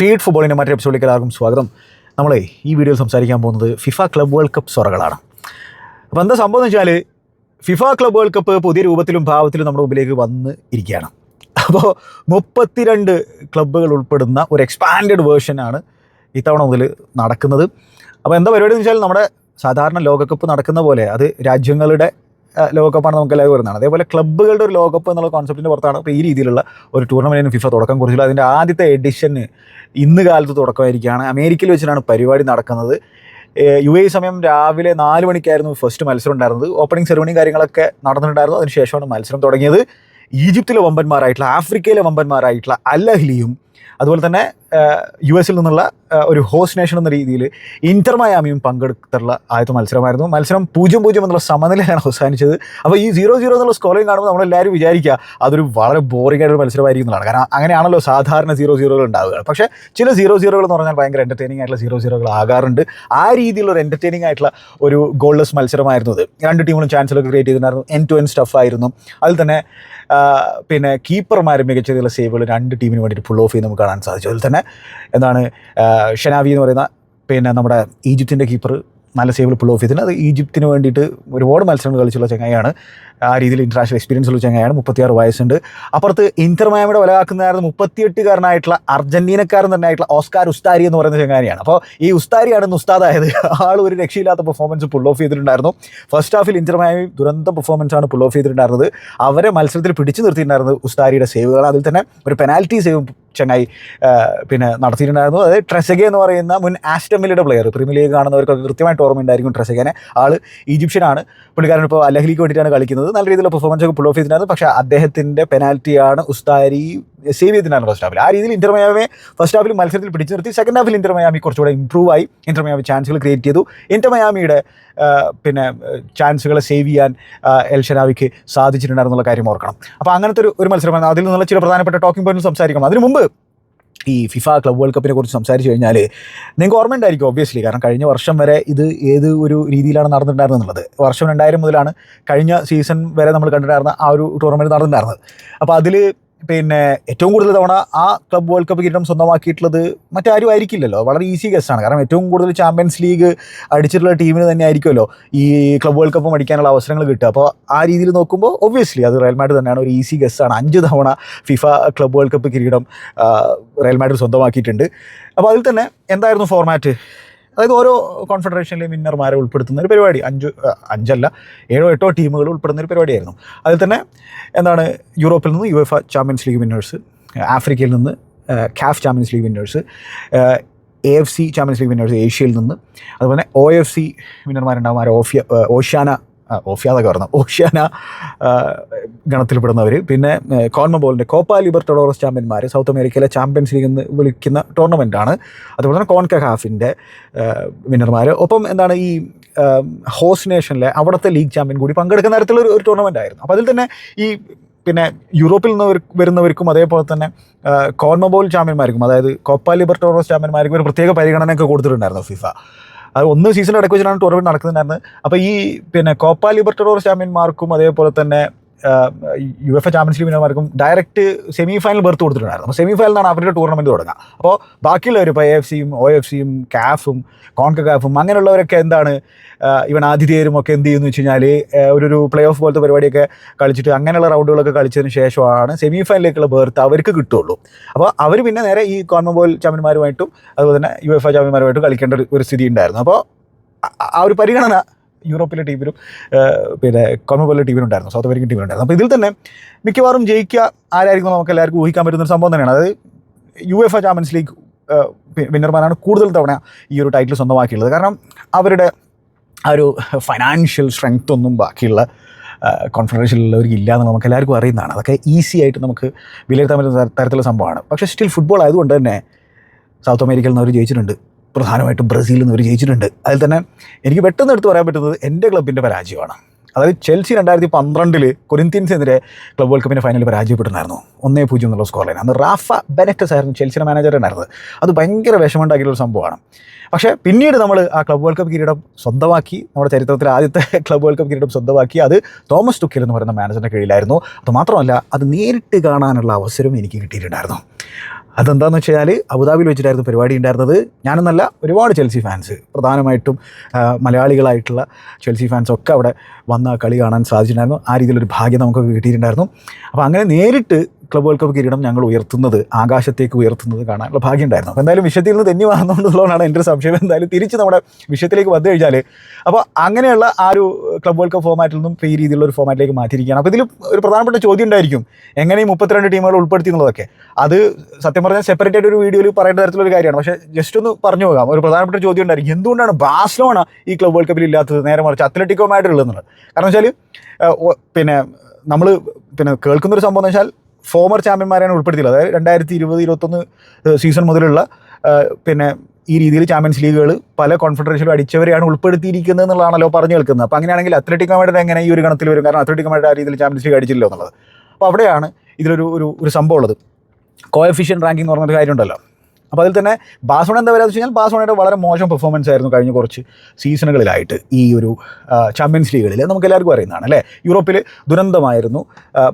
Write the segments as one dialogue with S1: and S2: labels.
S1: Feed ഫുട്ബോളിന്റെ മറ്റൊരു എപ്പിസോഡിലേക്ക് എല്ലാവർക്കും സ്വാഗതം. നമ്മളെ ഈ വീഡിയോയിൽ സംസാരിക്കാൻ പോകുന്നത് ഫിഫ ക്ലബ് വേൾഡ് കപ്പ് സൊറകളാണ് അപ്പോൾ എന്താ സംഭവം എന്ന് വെച്ചാൽ ഫിഫ ക്ലബ് വേൾഡ് കപ്പ് പുതിയ രൂപത്തിലും ഭാവത്തിലും നമ്മുടെ മുമ്പിലേക്ക് വന്ന് ഇരിക്കുകയാണ്. അപ്പോൾ മുപ്പത്തിരണ്ട് ക്ലബ്ബുകൾ ഉൾപ്പെടുന്ന ഒരു എക്സ്പാൻഡഡ് വേർഷനാണ് ഇത്തവണ മുതൽ നടക്കുന്നത്. അപ്പോൾ എന്താ പരിപാടി എന്ന് വെച്ചാൽ നമ്മുടെ സാധാരണ ലോകകപ്പ് നടക്കുന്ന പോലെ അത് രാജ്യങ്ങളുടെ ലോകകപ്പാണ് നമുക്ക് എല്ലാവരും വരുന്നതാണ് അതേപോലെ ക്ലബ്ബുകളുടെ ഒരു ലോകകപ്പ് എന്നുള്ള കോൺസെപ്റ്റിന്റെ പുറത്താണ് ഇപ്പോൾ ഈ രീതിയിലുള്ള ഒരു ടൂർണമെന്റിന് ഫിഫ തുടക്കം കുറിച്ചുള്ള അതിന്റെ ആദ്യത്തെ എഡിഷന് ഇന്ന് കാലത്ത് തുടക്കമായിരിക്കുകയാണ്. അമേരിക്കയിൽ വെച്ചിട്ടാണ് പരിപാടി നടക്കുന്നത്. യു എ സമയം രാവിലെ നാല് മണിക്കായിരുന്നു ഫസ്റ്റ് മത്സരം ഉണ്ടായിരുന്നത്. ഓപ്പണിംഗ് സെറമണിയും കാര്യങ്ങളൊക്കെ നടന്നിട്ടുണ്ടായിരുന്നു. അതിനുശേഷമാണ് മത്സരം തുടങ്ങിയത്. ഈജിപ്തിലെ വമ്പന്മാരായിട്ടുള്ള ആഫ്രിക്കയിലെ വമ്പന്മാരായിട്ടുള്ള അൽ അഹ്ലിയും അതുപോലെ തന്നെ യു എസിൽ നിന്നുള്ള ഒരു ഹോസ്റ്റ് നേഷൻ എന്ന രീതിയിൽ ഇന്റർ മയാമിയും പങ്കെടുത്തുള്ള ആദ്യത്തെ മത്സരമായിരുന്നു. മത്സരം പൂജ്യം പൂജ്യം എന്നുള്ള സമനിലയാണ് അവസാനിച്ചത്. അപ്പോൾ ഈ സീറോ സീറോ എന്നുള്ള സ്കോറിംഗ് കാണുമ്പോൾ നമ്മളെല്ലാവരും വിചാരിക്കുക അതൊരു വളരെ ബോറിംഗ് ആയിട്ടൊരു മത്സരമായിരിക്കും എന്നുള്ളതാണ്. കാരണം അങ്ങനെയാണല്ലോ സാധാരണ സീറോ സീറോകൾ ഉണ്ടാവുക. പക്ഷേ ചില സീറോ സീറോകൾ എന്ന് പറഞ്ഞാൽ ഭയങ്കര എന്റർടൈനിങ് ആയിട്ടുള്ള സീറോ സീറോകൾ ആകാറുണ്ട്. ആ രീതിയിലുള്ള ഒരു എന്റർടൈനിങ് ആയിട്ടുള്ള ഒരു ഗോൾലെസ് മത്സരമായിരുന്നു രണ്ട് ടീമുകളും ചാൻസലൊക്കെ ക്രിയേറ്റ് ചെയ്തിട്ടുണ്ടായിരുന്നു. എൻ ടു എൻ സ്റ്റഫ് ആയിരുന്നു. അതിൽ തന്നെ പിന്നെ കീപ്പർമാർ മികച്ച രീതിയിലുള്ള സേവുകൾ രണ്ട് ടീമിന് വേണ്ടിയിട്ട് ഫുൾ ഓഫ് ചെയ്ത് നമുക്ക് കാണാൻ സാധിച്ചു. അതിൽ തന്നെ എന്താണ് ഷനാവി എന്ന് പറയുന്ന പിന്നെ നമ്മുടെ ഈജിപ്തിന്റെ കീപ്പർ നല്ല സേവിൽ പുൾ ഓഫ് ചെയ്തിട്ടുണ്ട്. അത് ഈജിപ്തിന് വേണ്ടിയിട്ട് ഒരുപാട് മത്സരങ്ങൾ കളിച്ചുള്ള ചങ്ങായാണ് ആ രീതിയിൽ ഇന്റർനാഷണൽ എക്സ്പീരിയൻസ് ഉള്ള ചങ്ങായാണ് മുപ്പത്തിയാറ് വയസ്സുണ്ട്. അപ്പുറത്ത് ഇന്റർ വിലകാക്കുന്നതായിരുന്നു മുപ്പത്തിയെട്ടുകാരനായിട്ടുള്ള അർജന്റീനക്കാരൻ തന്നെ ആയിട്ടുള്ള ഓസ്കാർ ഉസ്താരി എന്ന് പറയുന്ന ചങ്ങാരിയാണ് അപ്പോൾ ഈ ഉസ്താരിയാണ് ഉസ്താദായത്. ആൾ ഒരു രക്ഷയില്ലാത്ത പെർഫോമൻസ് പുൾ ഓഫ് ചെയ്തിട്ടുണ്ടായിരുന്നു. ഫസ്റ്റ് ഹാഫിൽ ഇന്റർ ദുരന്ത പെർഫോമൻസ് ആണ് പുൾ ഓഫ് ചെയ്തിട്ടുണ്ടായിരുന്നത്. അവരെ മത്സരത്തിൽ പിടിച്ചു നിർത്തിയിട്ടുണ്ടായിരുന്നത് ഉസ്താരിയുടെ സേവുകൾ അതിൽ തന്നെ ഒരു പെനാൽറ്റി സേവ് ചങ്ങായി പിന്നെ നടത്തിയിട്ടുണ്ടായിരുന്നു. അതായത് ട്രെസഗെ എന്ന് പറയുന്ന മുൻ ആസ്റ്റമിലിയുടെ പ്ലെയർ പ്രീമിയർ ലീഗ് കാണുന്നവർക്ക് കൃത്യമായിട്ട് ഓർമ്മയുണ്ടായിരിക്കും ട്രസഗേനെ. ആൾ ഈജിപ്ഷ്യനാണ്. പുള്ളിക്കാരൻ ഇപ്പോൾ അലഹലിക്ക് വേണ്ടിയിട്ടാണ് കളിക്കുന്നത്. നല്ല രീതിയിലുള്ള പെർഫോമൻസ് ഒക്കെ പുൾ ഓഫ് ചെയ്തിട്ടുണ്ടായിരുന്നു. പക്ഷേ അദ്ദേഹത്തിന്റെ പെനാൽറ്റിയാണ് ഉസ്താരി സേവ് ചെയ്തിട്ടുണ്ടായിരുന്നു ഫസ്റ്റ് ഹാഫിൽ ആ രീതിയിൽ ഇന്റർ ഫസ്റ്റ് ഹാഫിൽ മത്സരത്തിൽ പിടിച്ചു നിർത്തി. സെക്കൻഡ് ഹാഫിൽ ഇന്റർ മയാമി കുറച്ചുകൂടെ ഇമ്പ്രൂവ് ആയി. ഇന്റർ മയാമി ചാൻസുകൾ ക്രിയേറ്റ് ചെയ്തു. ഇന്റർ മയാമിയുടെ പിന്നെ ചാൻസുകളെ സേവ് ചെയ്യാൻ എൽഷനാവിക്ക് എൽ ഷനാവിക്ക് സാധിച്ചിട്ടുണ്ടായിരുന്നുള്ള കാര്യം ഓർക്കണം. അപ്പോൾ അങ്ങനത്തെ ഒരു ഒരു മത്സരമാണ് അതിൽ നിന്നുള്ള ചില പ്രധാനപ്പെട്ട ടോക്കിംഗ് പോയിന്റ് സംസാരിക്കണം അതിനു മുമ്പ് ഈ ഫിഫ ക്ലബ് വേൾഡ് കപ്പിനെ കുറിച്ച് സംസാരിച്ചു കഴിഞ്ഞാൽ നിങ്ങൾക്ക് ഓർമ്മയുണ്ടായിരിക്കും ഒബ്വിയസ്ലി കാരണം കഴിഞ്ഞ വർഷം വരെ ഇത് ഏത് ഒരു രീതിയിലാണ് നടന്നിട്ടുണ്ടായിരുന്നത് വർഷം രണ്ടായിരം മുതലാണ് കഴിഞ്ഞ സീസൺ വരെ നമ്മൾ കണ്ടിട്ടുണ്ടായിരുന്ന ആ ഒരു ടൂർണമെന്റ് നടന്നിട്ടുണ്ടായിരുന്നത്. അപ്പോൾ അതിൽ പിന്നെ ഏറ്റവും കൂടുതൽ തവണ ആ ക്ലബ് വേൾഡ് കപ്പ് കിരീടം സ്വന്തമാക്കിയിട്ടുള്ളത് മറ്റാരും ആയിരിക്കില്ലല്ലോ. വളരെ ഈസി ഗസ്റ്റാണ് കാരണം ഏറ്റവും കൂടുതൽ ചാമ്പ്യൻസ് ലീഗ് അടിച്ചിട്ടുള്ള ടീമിന് തന്നെ ആയിരിക്കുമല്ലോ ഈ ക്ലബ് വേൾഡ് കപ്പ് അടിക്കാനുള്ള അവസരങ്ങൾ കിട്ടുക. അപ്പോൾ ആ രീതിയിൽ നോക്കുമ്പോൾ ഒബ്വിയസ്ലി അത് റയൽ മാഡ്രിഡ് തന്നെയാണ് ഒരു ഈസി ഗസ്റ്റാണ് അഞ്ച് തവണ ഫിഫ ക്ലബ് വേൾഡ് കപ്പ് കിരീടം റയൽ മാഡ്രിഡ് സ്വന്തമാക്കിയിട്ടുണ്ട്. അപ്പോൾ അതിൽ തന്നെ എന്തായിരുന്നു ഫോർമാറ്റ് അതായത് ഓരോ കോൺഫെഡറേഷനിലെയും വിന്നർമാരെ ഉൾപ്പെടുത്തുന്ന ഒരു പരിപാടി. അഞ്ച് അഞ്ചല്ല ഏഴോ എട്ടോ ടീമുകൾ ഉൾപ്പെടുന്ന ഒരു പരിപാടിയായിരുന്നു. അതിൽ തന്നെ എന്താണ് യൂറോപ്പിൽ നിന്ന് U F champions league winners ആഫ്രിക്കയിൽ നിന്ന് CAF champions league winners A F C champions league winners ഏഷ്യയിൽ നിന്ന് അതുപോലെ ഒ എഫ് സി വിന്നർമാരുണ്ടാകും ആരോ ഓഫിയ ഓഷ്യാന ആ, ഓഫിയാന്നൊക്കെ പറഞ്ഞു. ഓഷ്യാന ഗണത്തിൽപ്പെടുന്നവർ പിന്നെ കോൺമബോളിന്റെ കോപ്പ ലിബർട്ടഡോറസ് ചാമ്പ്യന്മാർ സൗത്ത് അമേരിക്കയിലെ ചാമ്പ്യൻസ് ലീഗ് എന്ന് വിളിക്കുന്ന ടൂർണമെന്റാണ് അതുപോലെ തന്നെ കോൺകഹാഫിന്റെ വിന്നർമാർ ഒപ്പം എന്താണ് ഈ ഹോസ്റ്റ് നേഷനിലെ അവിടുത്തെ ലീഗ് ചാമ്പ്യൻ കൂടി പങ്കെടുക്കുന്ന തരത്തിലൊരു ഒരു- ടൂർണമെന്റ് ആയിരുന്നു. അപ്പോൾ അതിൽ തന്നെ ഈ പിന്നെ യൂറോപ്പിൽ നിന്ന് വരുന്നവർക്കും അതേപോലെ തന്നെ കോൺമബോൾ ചാമ്പ്യന്മാർക്കും അതായത് കോപ്പ ലിബർട്ടോറോസ് ചാമ്പ്യന്മാർക്കും ഒരു പ്രത്യേക പരിഗണനയൊക്കെ കൊടുത്തിട്ടുണ്ടായിരുന്നു ഫിഫ. അത് ഒന്ന് സീസൺ ഇടയ്ക്ക് വെച്ചിട്ടാണ് ടൂർണമെന്റ് നടക്കുന്നുണ്ടായിരുന്നത് അപ്പോൾ ഈ പിന്നെ കോപ്പ ലിബർട്ടഡോർ ചാമ്പ്യന്മാർക്കും അതേപോലെ തന്നെ U F A champions league വിനർമാർക്കും ഡയറക്റ്റ് സെമി ഫൈനൽ ബർത്ത് കൊടുത്തിട്ടുണ്ടായിരുന്നു. അപ്പോൾ സെമി ഫൈനലാണ് അവരുടെ ടൂർണമെന്റ് തുടങ്ങുക. അപ്പോൾ ബാക്കിയുള്ളവർ ഇപ്പോൾ എ എഫ് സിയും ഒ എഫ് സിയും കാഫും കോൺക കാഫും അങ്ങനെയുള്ളവരൊക്കെ എന്താണ് ഇവൻ ആതിഥേയരും ഒക്കെ എന്ത് ചെയ്യുന്നു വെച്ച് കഴിഞ്ഞാൽ ഒരു പ്ലേ ഓഫ് പോലത്തെ പരിപാടിയൊക്കെ കളിച്ചിട്ട് അങ്ങനെയുള്ള റൗണ്ടുകളൊക്കെ കളിച്ചതിന് ശേഷമാണ് സെമി ഫൈനലിലേക്കുള്ള ബർത്ത് അവർക്ക് കിട്ടുള്ളൂ അപ്പോൾ അവർ പിന്നെ നേരെ ഈ കോൺമബോൾ ചാമ്പ്യന്മാരുമായിട്ടും അതുപോലെ തന്നെ യു എഫ് എ ചാമ്പ്യന്മാരുമായിട്ടും കളിക്കേണ്ട ഒരു- സ്ഥിതി ഉണ്ടായിരുന്നു അപ്പോൾ ആ ഒരു പരിഗണന യൂറോപ്പിലെ ടീമിലും പിന്നെ കോമബോലെ ടീമിലും ഉണ്ടായിരുന്നു സൗത്ത് അമേരിക്കൻ ടീമിലുണ്ടായിരുന്നു അപ്പോൾ ഇതിൽ തന്നെ മിക്കവാറും ജയിക്കുക ആരായിരിക്കും നമുക്ക് എല്ലാവർക്കും ഊഹിക്കാൻ പറ്റുന്ന ഒരു സംഭവം തന്നെയാണ്. അതായത് U F A champions league വിന്നർമാരാണ് കൂടുതൽ തവണ ഈ ഒരു ടൈറ്റിൽ സ്വന്തമാക്കിയുള്ളത്. കാരണം അവരുടെ ആ ഒരു ഫൈനാൻഷ്യൽ സ്ട്രെങ്ത് ഒന്നും ബാക്കിയുള്ള കോൺഫെഡറേഷനിലുള്ളവർക്ക് ഇല്ല എന്ന് നമുക്ക് എല്ലാവർക്കും അറിയുന്നതാണ്. അതൊക്കെ ഈസി ആയിട്ട് നമുക്ക് വിലയിരുത്താൻ പറ്റുന്ന തര- തരത്തിലുള്ള സംഭവമാണ്. പക്ഷേ സ്റ്റിൽ ഫുട്ബോൾ ആയതുകൊണ്ട് തന്നെ സൗത്ത് അമേരിക്കയിൽ നിന്ന് അവർ ജയിച്ചിട്ടുണ്ട്. പ്രധാനമായിട്ടും ബ്രസീലിൽ നിന്ന് അവർ ജയിച്ചിട്ടുണ്ട്. അതിൽ തന്നെ എനിക്ക് പെട്ടെന്ന് എടുത്ത് പറയാൻ പറ്റുന്നത് എന്റെ ക്ലബിന്റെ പരാജയമാണ്. അതായത് ചെൽസി രണ്ടായിരത്തി പന്ത്രണ്ടിൽ കൊരിന്ത്യൻസിനെതിരെ ക്ലബ് വേൾഡ് കപ്പിന്റെ ഫൈനലിൽ പരാജയപ്പെട്ടിട്ടുണ്ടായിരുന്നു ഒന്നേ പൂജ്യം എന്നുള്ള സ്കോർ ലൈൻ അന്ന് റാഫ ബെനറ്റസ് ആയിരുന്നു ചെൽസിയുടെ മാനേജർ ഉണ്ടായിരുന്നത്. അത് ഭയങ്കര വിഷമമുണ്ടാക്കിയിട്ടുള്ള സംഭവമാണ്. പക്ഷേ പിന്നീട് നമ്മൾ ആ ക്ലബ് വേൾഡ് കപ്പ് കിരീടം സ്വന്തമാക്കി നമ്മുടെ ചരിത്രത്തിൽ ആദ്യത്തെ ക്ലബ് വേൾഡ് കപ്പ് കിരീടം സ്വന്തമാക്കി അത് തോമസ് ടുക്കിൽ എന്ന് പറയുന്ന മാനേജറിന്റെ കീഴിലായിരുന്നു. അത് മാത്രമല്ല അത് നേരിട്ട് കാണാനുള്ള അവസരം എനിക്ക് കിട്ടിയിട്ടുണ്ടായിരുന്നു. അതെന്താണെന്ന് വെച്ചാൽ അബുദാബിയിൽ വെച്ചിട്ടായിരുന്നു പരിപാടി ഉണ്ടായിരുന്നത്. ഞാനെന്നല്ല ഒരുപാട് ചെൽസി ഫാൻസ് പ്രധാനമായിട്ടും മലയാളികളായിട്ടുള്ള ചെൽസി ഫാൻസ് ഒക്കെ അവിടെ വന്ന് കളി കാണാൻ സാധിച്ചിട്ടുണ്ടായിരുന്നു. ആ രീതിയിലൊരു ഭാഗ്യം നമുക്ക് കിട്ടിയിട്ടുണ്ടായിരുന്നു. അപ്പോൾ അങ്ങനെ നേരിട്ട് ക്ലബ് വേൾഡ് കപ്പ് കിരീടം ഞങ്ങൾ ഉയർത്തുന്നത് ആകാശത്തേക്ക് ഉയർത്തുന്നത് കാണാനുള്ള ഭാഗ്യം ഉണ്ടായിരുന്നു. അപ്പോൾ എന്തായാലും വിഷയത്തിൽ നിന്ന് തെന്നി മാറുന്നുള്ളതാണ് എന്റെ സംശയം. എന്തായാലും തിരിച്ച് നമ്മുടെ വിഷയത്തിലേക്ക് വന്നു കഴിഞ്ഞാൽ അപ്പോൾ അങ്ങനെയുള്ള ആ ഒരു ക്ലബ് വേൾഡ് കപ്പ് ഫോമാറ്റിൽ നിന്നും ഈ രീതിയിലുള്ള ഒരു ഫോമാറ്റിലേക്ക് മാറ്റിയിരിക്കുകയാണ്. അപ്പോൾ ഇതിൽ ഒരു പ്രധാനപ്പെട്ട ചോദ്യം ഉണ്ടായിരിക്കും. എങ്ങനെ ഈ മുപ്പത്തിരണ്ട് ടീമുകൾ ഉൾപ്പെടുത്തി എന്നുള്ളതൊക്കെ? അത് സത്യം പറഞ്ഞാൽ സെപ്പറേറ്റ് ആയിട്ട് ഒരു വീഡിയോയിൽ പറയേണ്ട തരത്തിലൊരു കാര്യമാണ്. പക്ഷേ ജസ്റ്റ് ഒന്ന് പറഞ്ഞു പോകാം. ഒരു പ്രധാനപ്പെട്ട ചോദ്യം ഉണ്ടായിരിക്കും. എന്തുകൊണ്ടാണ് ബാഴ്സലോണ ഈ ക്ലബ് വേൾഡ് കപ്പിൽ ഇല്ലാത്തത്? നേരെ മറിച്ച് അത്ലറ്റിക്കോമായിട്ടുള്ളതെന്നുള്ളത് കാരണം വെച്ചാൽ പിന്നെ നമ്മൾ പിന്നെ കേൾക്കുന്നൊരു സംഭവം എന്ന് വെച്ചാൽ ഫോമർ ചാമ്പ്യന്മാരെയാണ് ഉൾപ്പെടുത്തിയത് അതായത് രണ്ടായിരത്തി ഇരുപത് ഇരുപത്തൊന്ന് സീസൺ മുതലുള്ള പിന്നെ ഈ രീതിയിൽ ചാമ്പ്യൻസ് ലീഗുകൾ പല കോൺഫെഡറേഷനിലും അടിച്ചവരെയാണ് ഉൾപ്പെടുത്തിയിരിക്കുന്നത് എന്നുള്ളതാണല്ലോ പറഞ്ഞു കേൾക്കുന്നത്. അപ്പോൾ അങ്ങനെയാണെങ്കിൽ അത്ലറ്റിക് മാഡ്രിഡ് എങ്ങനെ ഈ ഒരു ഗണത്തിൽ വരും? കാരണം അത്ലറ്റിക് മാഡ്രിഡ് ആ രീതിയിൽ ചാമ്പ്യൻസ് ലീഗ് അടിച്ചില്ലോ എന്നുള്ളത്. അപ്പോൾ അവിടെയാണ് ഇതിലൊരു ഒരു ഒരു സംഭവം ഉള്ളത്. കോഎഫിഷ്യൻ റാങ്കിങ് എന്ന് പറഞ്ഞൊരു കാര്യമുണ്ടല്ലോ. അപ്പോൾ അതിൽ തന്നെ ബാസോണ എന്താ പറയുക വെച്ച് കഴിഞ്ഞാൽ ബാസോണയുടെ വളരെ മോശം പെർഫോമൻസ് ആയിരുന്നു കഴിഞ്ഞ കുറച്ച് സീസണുകളിലായിട്ട് ഈ ഒരു ചാമ്പ്യൻസ് ലീഗുകളിൽ നമുക്ക് എല്ലാവർക്കും അറിയുന്നതാണ് അല്ലേ? യൂറോപ്പിൽ ദുരന്തമായിരുന്നു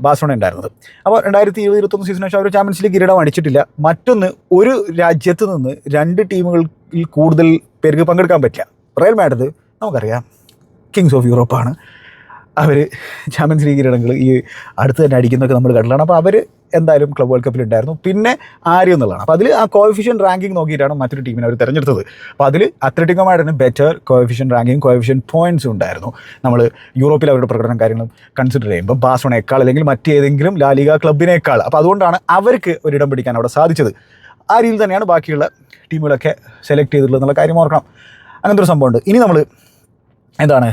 S1: ബാസോണ ഉണ്ടായിരുന്നത്. അപ്പോൾ രണ്ടായിരത്തി ഇരുപത് ഇരുപത്തൊന്ന് സീസണിന് ശേഷം അവർ ചാമ്പ്യൻസ് ലീഗ് കിരീടം അടിച്ചിട്ടില്ല. മറ്റൊന്ന് ഒരു രാജ്യത്ത് നിന്ന് രണ്ട് ടീമുകളിൽ കൂടുതൽ പേർക്ക് പങ്കെടുക്കാൻ പറ്റില്ല. റയൽ മാഡ്രിഡ് നമുക്കറിയാം കിങ്സ് ഓഫ് യൂറോപ്പാണ് അവർ ചാമ്പ്യൻസ് ലീഗ് കിരീടങ്ങൾ ഈ അടുത്ത് തന്നെ അടിക്കുന്നൊക്കെ നമ്മൾ കണ്ടിട്ടാണ്. അപ്പോൾ അവർ എന്തായാലും ക്ലബ് വേൾഡ് കപ്പിൽ ഉണ്ടായിരുന്നു. പിന്നെ ആര്യം എന്നുള്ളതാണ്. അപ്പോൾ അതിൽ ആ കോഫിഷ്യൻ റാങ്കിങ് നോക്കിയിട്ടാണ് മറ്റൊരു ടീമിനെ അവർ തിരഞ്ഞെടുത്തത്. അപ്പോൾ അതിൽ അത്ലറ്റിക്കോമായിട്ടാണ് better coefficient ranking coefficient points ഉണ്ടായിരുന്നു. നമ്മൾ യൂറോപ്പിൽ അവരുടെ പ്രകടനം കാര്യങ്ങളും കൺസിഡർ ചെയ്യുമ്പോൾ ബാസോണേക്കാൾ അല്ലെങ്കിൽ മറ്റേതെങ്കിലും ലാലിക ക്ലബിനേക്കാൾ അപ്പോൾ അതുകൊണ്ടാണ് അവർക്ക് ഒരിടം പിടിക്കാൻ അവിടെ സാധിച്ചത്. ആ രീതിയിൽ തന്നെയാണ് ബാക്കിയുള്ള ടീമുകളൊക്കെ സെലക്ട് ചെയ്തിട്ടുള്ളത് എന്നുള്ള കാര്യം ഓർക്കണം. അങ്ങനത്തെ ഒരു സംഭവമുണ്ട്. ഇനി നമ്മൾ എന്താണ്?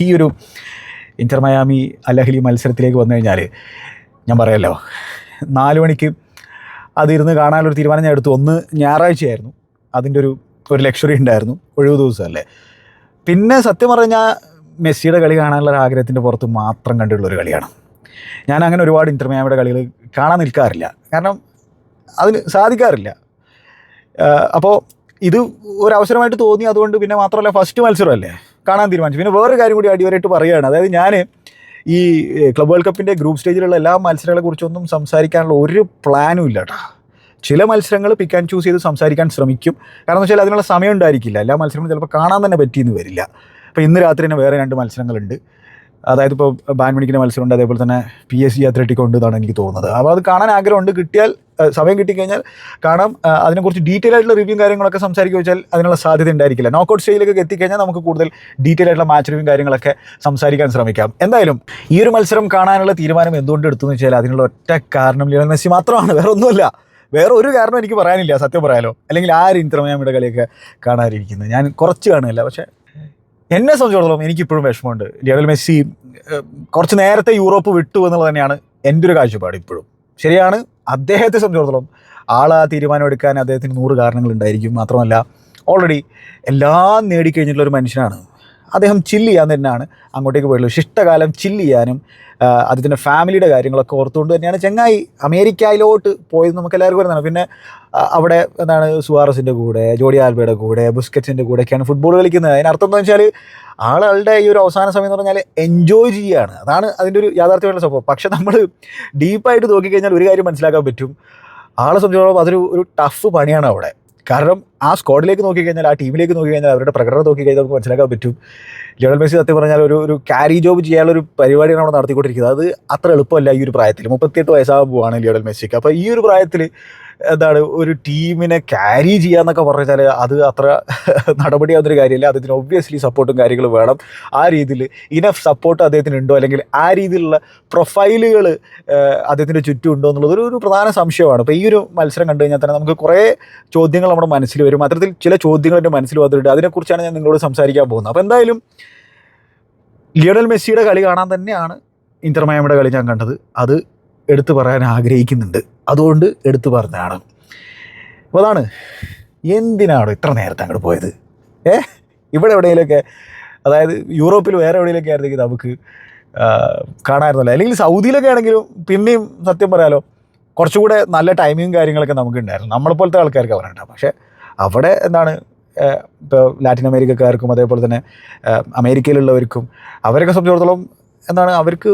S1: ഈ ഒരു ഇന്റർ മയാമി അലഹലി മത്സരത്തിലേക്ക് വന്നു കഴിഞ്ഞാൽ ഞാൻ പറയാമല്ലോ നാല് മണിക്ക് അതിരുന്ന് കാണാനൊരു തീരുമാനം ഞാൻ എടുത്തു. ഒന്ന് ഞായറാഴ്ചയായിരുന്നു. അതിന്റെ ഒരു ഒരു ലക്ഷറി ഉണ്ടായിരുന്നു. ഒഴിവ് ദിവസമല്ലേ. പിന്നെ സത്യം പറഞ്ഞാൽ മെസ്സിയുടെ കളി കാണാനുള്ള ആഗ്രഹത്തിന്റെ പുറത്ത് മാത്രം കണ്ടിട്ടുള്ളൊരു കളിയാണ്. ഞാൻ അങ്ങനെ ഒരുപാട് ഇന്റർമയാമിയുടെ കളികൾ കാണാൻ നിൽക്കാറില്ല. കാരണം അതിന് സാധിക്കാറില്ല. അപ്പോൾ ഇത് ഒരു അവസരമായിട്ട് തോന്നി. അതുകൊണ്ട് പിന്നെ മാത്രമല്ല ഫസ്റ്റ് മത്സരമല്ലേ? കാണാൻ തീരുമാനിച്ചു. പിന്നെ വേറൊരു കാര്യം കൂടി അടിവരായിട്ട് പറയുകയാണ്. അതായത് ഞാൻ ഈ ക്ലബ് വേൾഡ് കപ്പിന്റെ ഗ്രൂപ്പ് സ്റ്റേജിലുള്ള എല്ലാ മത്സരങ്ങളെക്കുറിച്ചൊന്നും സംസാരിക്കാനുള്ള ഒരു പ്ലാനും ഇല്ല കേട്ടോ ചില മത്സരങ്ങൾ പിക്ക് ആൻഡ് ചൂസ് ചെയ്ത് സംസാരിക്കാൻ ശ്രമിക്കും. കാരണം വെച്ചാൽ അതിനുള്ള സമയം ഉണ്ടായിരിക്കില്ല. എല്ലാ മത്സരങ്ങളും ചിലപ്പോൾ കാണാൻ തന്നെ പറ്റിയെന്ന് വരില്ല. അപ്പോൾ ഇന്ന് രാത്രി തന്നെ വേറെ രണ്ട് മത്സരങ്ങളുണ്ട്. അതായത് ഇപ്പോൾ ബാൻമിണിക്കിന്റെ മത്സരമുണ്ട്. അതേപോലെ തന്നെ പി എസ് സി അത്ലറ്റിക് ഉണ്ട് എന്നാണ് എനിക്ക് തോന്നുന്നത്. അപ്പോൾ അത് കാണാൻ ആഗ്രഹമുണ്ട്. കിട്ടിയാൽ സമയം കിട്ടിക്കഴിഞ്ഞാൽ കാണാം. അതിനെക്കുറിച്ച് ഡീറ്റെയിൽ ആയിട്ടുള്ള റിവ്യൂ കാര്യങ്ങളൊക്കെ സംസാരിക്കുക വെച്ചാൽ അതിനുള്ള സാധ്യത ഉണ്ടായിരിക്കില്ല. നോക്കൗട്ട് സ്റ്റേജിലേക്ക് എത്തിക്കഴിഞ്ഞാൽ നമുക്ക് കൂടുതൽ ഡീറ്റെയിൽ ആയിട്ടുള്ള മാച്ച് റിവ്യൂ കാര്യങ്ങളൊക്കെ സംസാരിക്കാൻ ശ്രമിക്കാം. എന്തായാലും ഈ ഒരു മത്സരം കാണാനുള്ള തീരുമാനം എന്തുകൊണ്ട് എടുത്തു എന്ന് വെച്ചാൽ അതിനുള്ള ഒറ്റ കാരണം ലിയോണൽ മെസ്സി മാത്രമാണ്. വേറെ ഒന്നുമല്ല. വേറെ ഒരു കാരണം എനിക്ക് പറയാനില്ല. സത്യം പറയാലോ. അല്ലെങ്കിൽ ആരും ഇൻത്രമയാമിയുടെ കളിയൊക്കെ കാണാനിരിക്കുന്നത് ഞാൻ കുറച്ച് കാണുന്നില്ല പക്ഷേ എന്നെ സംബന്ധിച്ചിടത്തോളം എനിക്കിപ്പോഴും വിഷമമുണ്ട്. ലിയോണൽ മെസ്സി കുറച്ച് നേരത്തെ യൂറോപ്പ് വിട്ടു എന്നുള്ളത് തന്നെയാണ് എന്റെ ഒരു കാഴ്ചപ്പാട് ഇപ്പോഴും. ശരിയാണ്. അദ്ദേഹത്തെ സംബന്ധിച്ചിടത്തോളം ആൾ ആ തീരുമാനം എടുക്കാൻ അദ്ദേഹത്തിന് നൂറ് കാരണങ്ങളുണ്ടായിരിക്കും മാത്രമല്ല ഓൾറെഡി എല്ലാം നേടിക്കഴിഞ്ഞിട്ടുള്ള ഒരു മനുഷ്യനാണ്. അദ്ദേഹം ചില്ല് ചെയ്യാൻ തന്നെയാണ് അങ്ങോട്ടേക്ക് പോയിട്ടുള്ളത്. ശിഷ്ടകാലം ചില്ല് ചെയ്യാനും അദ്ദേഹത്തിന്റെ ഫാമിലിയുടെ കാര്യങ്ങളൊക്കെ ഓർത്തുകൊണ്ട് തന്നെയാണ് ചെങ്ങായി അമേരിക്കയിലോട്ട് പോയത് നമുക്ക് എല്ലാവർക്കും വരുന്നതാണ് പിന്നെ അവിടെ എന്താണ് സുവാറസിന്റെ കൂടെ ജോഡി ആൽബയുടെ കൂടെ ബുസ്കറ്റ്സിന്റെ കൂടെയൊക്കെയാണ് ഫുട്ബോൾ കളിക്കുന്നത്. അതിനർത്ഥം എന്താ വെച്ചാൽ ആളുകളുടെ ഈ ഒരു അവസാന സമയം എന്ന് പറഞ്ഞാൽ എൻജോയ് ചെയ്യുകയാണ്. അതാണ് അതിന്റെ ഒരു യാഥാർത്ഥ്യമായിട്ടുള്ള സംഭവം. പക്ഷേ നമ്മൾ ഡീപ്പായിട്ട് നോക്കിക്കഴിഞ്ഞാൽ ഒരു കാര്യം മനസ്സിലാക്കാൻ പറ്റും. ആളെ സംബന്ധിച്ചിടത്തോളം അതൊരു ഒരു ടഫ് പണിയാണ് അവിടെ. കാരണം ആ സ്ക്വാഡിലേക്ക് നോക്കിക്കഴിഞ്ഞാൽ ആ ടീമിലേക്ക് നോക്കിക്കഴിഞ്ഞാൽ അവരുടെ പ്രകടനം നോക്കിക്കഴിഞ്ഞാൽ നമുക്ക് മനസ്സിലാക്കാൻ പറ്റും. ലിയോണൽ മെസ്സി സത്യം പറഞ്ഞാൽ ഒരു ഒരു ക്യാരി ജോബ് ചെയ്യാനുള്ള ഒരു പരിപാടിയാണ് അവിടെ നടത്തിക്കൊണ്ടിരിക്കുന്നത്. അത് അത്ര എളുപ്പമല്ല ഈ ഒരു പ്രായത്തിൽ. മുപ്പത്തിയെട്ട് വയസ്സാകുമ്പോഴാണ് ലിയോണൽ മെസ്സിക്ക്. അപ്പോൾ ഈ ഒരു പ്രായത്തിൽ എന്താണ് ഒരു ടീമിനെ ക്യാരി ചെയ്യാന്നൊക്കെ പറഞ്ഞാൽ അത് അത്ര നടപടിയാവുന്നൊരു കാര്യമില്ല. അദ്ദേഹത്തിന് ഒബ്വിയസ്ലി സപ്പോർട്ടും കാര്യങ്ങളും വേണം. ആ രീതിയിൽ ഇനഫ് സപ്പോർട്ട് അദ്ദേഹത്തിന് ഉണ്ടോ അല്ലെങ്കിൽ ആ രീതിയിലുള്ള പ്രൊഫൈലുകൾ അദ്ദേഹത്തിന്റെ ചുറ്റും ഉണ്ടോ എന്നുള്ളത് ഒരു ഒരു പ്രധാന സംശയമാണ്. അപ്പോൾ ഈ ഒരു മത്സരം കണ്ടു കഴിഞ്ഞാൽ തന്നെ നമുക്ക് കുറേ ചോദ്യങ്ങൾ നമ്മുടെ മനസ്സിൽ വരും. അത്തരത്തിൽ ചില ചോദ്യങ്ങൾ എന്റെ മനസ്സിൽ വന്നിട്ടുണ്ട്. അതിനെക്കുറിച്ചാണ് ഞാൻ നിങ്ങളോട് സംസാരിക്കാൻ പോകുന്നത്. അപ്പോൾ എന്തായാലും ലിയോണൽ മെസ്സിയുടെ കളി കാണാൻ തന്നെയാണ് ഇന്റർ മയാമിയുടെ കളി ഞാൻ കണ്ടത്. അത് എടുത്തു പറയാൻ ആഗ്രഹിക്കുന്നുണ്ട്. അതുകൊണ്ട് എടുത്തു പറഞ്ഞതാണ്. അപ്പോൾ അതാണ്. എന്തിനാണോ ഇത്ര നേരത്തെ അങ്ങോട്ട് പോയത്? ഏ? ഇവിടെ എവിടെയെങ്കിലുമൊക്കെ അതായത് യൂറോപ്പിൽ വേറെ എവിടെയെങ്കിലൊക്കെ ആയിരുന്നെങ്കിൽ നമുക്ക് കാണാമായിരുന്നല്ലോ. അല്ലെങ്കിൽ സൗദിയിലൊക്കെ ആണെങ്കിലും പിന്നെയും സത്യം പറയാലോ കുറച്ചുകൂടെ നല്ല ടൈമിങ്ങും കാര്യങ്ങളൊക്കെ നമുക്ക് ഉണ്ടായിരുന്നു നമ്മളെപ്പോലത്തെ ആൾക്കാർക്ക് അവരുണ്ടാവും പക്ഷേ അവിടെ എന്താണ് ഇപ്പോൾ ലാറ്റിൻ അമേരിക്കക്കാർക്കും അതേപോലെ തന്നെ അമേരിക്കയിലുള്ളവർക്കും അവരൊക്കെ സംബന്ധിച്ചിടത്തോളം എന്താണ് അവർക്ക്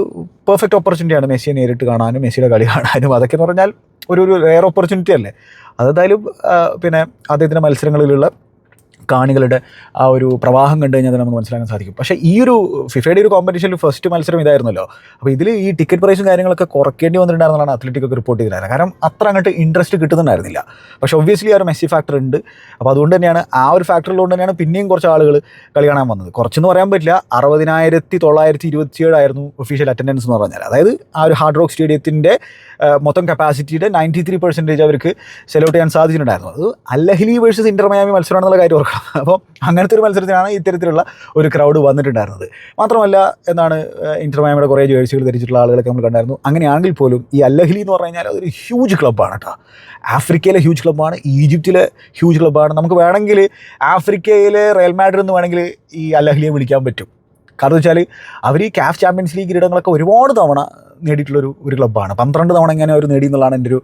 S1: പെർഫെക്റ്റ് ഓപ്പർച്യൂണിറ്റിയാണ് മെസ്സിയെ നേരിട്ട് കാണാനും മെസ്സിയുടെ കളി കാണാനും. അതൊക്കെ എന്ന് പറഞ്ഞാൽ ഒരു ഒരു റെയർ ഓപ്പർച്യൂണിറ്റി അല്ലേ? അതെന്തായാലും പിന്നെ അദ്ദേഹത്തിന്റെ മത്സരങ്ങളിലുള്ള കാണികളുടെ ആ ഒരു പ്രവാഹം കണ്ടു കഴിഞ്ഞാൽ നമുക്ക് മനസ്സിലാക്കാൻ സാധിക്കും. പക്ഷേ ഈ ഒരു ഫിഫയുടെ ഒരു കോമ്പറ്റീഷനിൽ ഫസ്റ്റ് മത്സരം ഇതായിരുന്നല്ലോ. അപ്പോൾ ഇതിൽ ഈ ടിക്കറ്റ് പ്രൈസും കാര്യങ്ങളൊക്കെ കുറയ്ക്കേണ്ടി വന്നിട്ടുണ്ടായിരുന്നതാണ് അത്ലറ്റിക് റിപ്പോർട്ട് ചെയ്തിരുന്നത് കാരണം അത്ര അങ്ങോട്ട് ഇൻട്രസ്റ്റ് കിട്ടുന്നുണ്ടായിരുന്നില്ല. പക്ഷേ ഒബ്വിയസ്ലി ആ ഒരു മെസ്സി ഫാക്ടർ ഉണ്ട്. അപ്പോൾ അതുകൊണ്ട് തന്നെയാണ് ആ ഒരു ഫാക്ടറിലുകൊണ്ട് തന്നെയാണ് പിന്നെയും കുറച്ച് ആളുകൾ കളി കാണാൻ വന്നത്. കുറച്ചെന്ന് പറയാൻ പറ്റില്ല അറുപതിനായിരത്തി തൊള്ളായിരത്തി ഇരുപത്തിയേഴായിരുന്നു ഒഫീഷ്യൽ അറ്റൻഡൻസ് എന്ന് പറഞ്ഞാൽ അതായത് ആ ഒരു ഹാർഡ് റോക്ക് സ്റ്റേഡിയത്തിന്റെ മൊത്തം കപ്പാസിറ്റിയുടെ നയന്റി ത്രീ പെർസെന്റേജ് അവർക്ക് സെലക്ട് ചെയ്യാൻ സാധിച്ചിട്ടുണ്ടായിരുന്നു. അത് അല്ലഹലി വേഴ്സസ് ഇന്റർമയാമി മത്സരമാണെന്നുള്ള കാര്യം ഓർക്കണം. അപ്പോൾ അങ്ങനത്തെ ഒരു മത്സരത്തിനാണ് ഇത്തരത്തിലുള്ള ഒരു ക്രൗഡ് വന്നിട്ടുണ്ടായിരുന്നത്. മാത്രമല്ല എന്താണ് ഇന്റർമാമിയുടെ കുറേ ജേഴ്സികൾ ധരിച്ചിട്ടുള്ള ആളുകളൊക്കെ നമ്മൾ കണ്ടായിരുന്നു. അങ്ങനെയാണെങ്കിൽ പോലും ഈ അല്ലഹലി എന്ന് പറഞ്ഞു കഴിഞ്ഞാൽ അതൊരു ഹ്യൂജ് ക്ലബ്ബാണ് കേട്ടോ ആഫ്രിക്കയിലെ ഹ്യൂജ് ക്ലബ്ബാണ് ഈജിപ്തിലെ ഹ്യൂജ് ക്ലബ്ബാണ് നമുക്ക് വേണമെങ്കിൽ ആഫ്രിക്കയിലെ റയൽ മാഡ്രിഡ് എന്ന് വേണമെങ്കിൽ ഈ അല്ലഹലിയെ വിളിക്കാൻ പറ്റും. കാരണം വെച്ചാൽ അവർ ഈ കാഫ് ചാമ്പ്യൻസ് ലീഗ് കിരീടങ്ങളൊക്കെ ഒരുപാട് തവണ നേടിയിട്ടുള്ളൊരു ഒരു ക്ലബ്ബാണ് പന്ത്രണ്ട് തവണ എങ്ങനെ അവർ നേടി എന്നുള്ളതാണ് എന്റെ ഒരു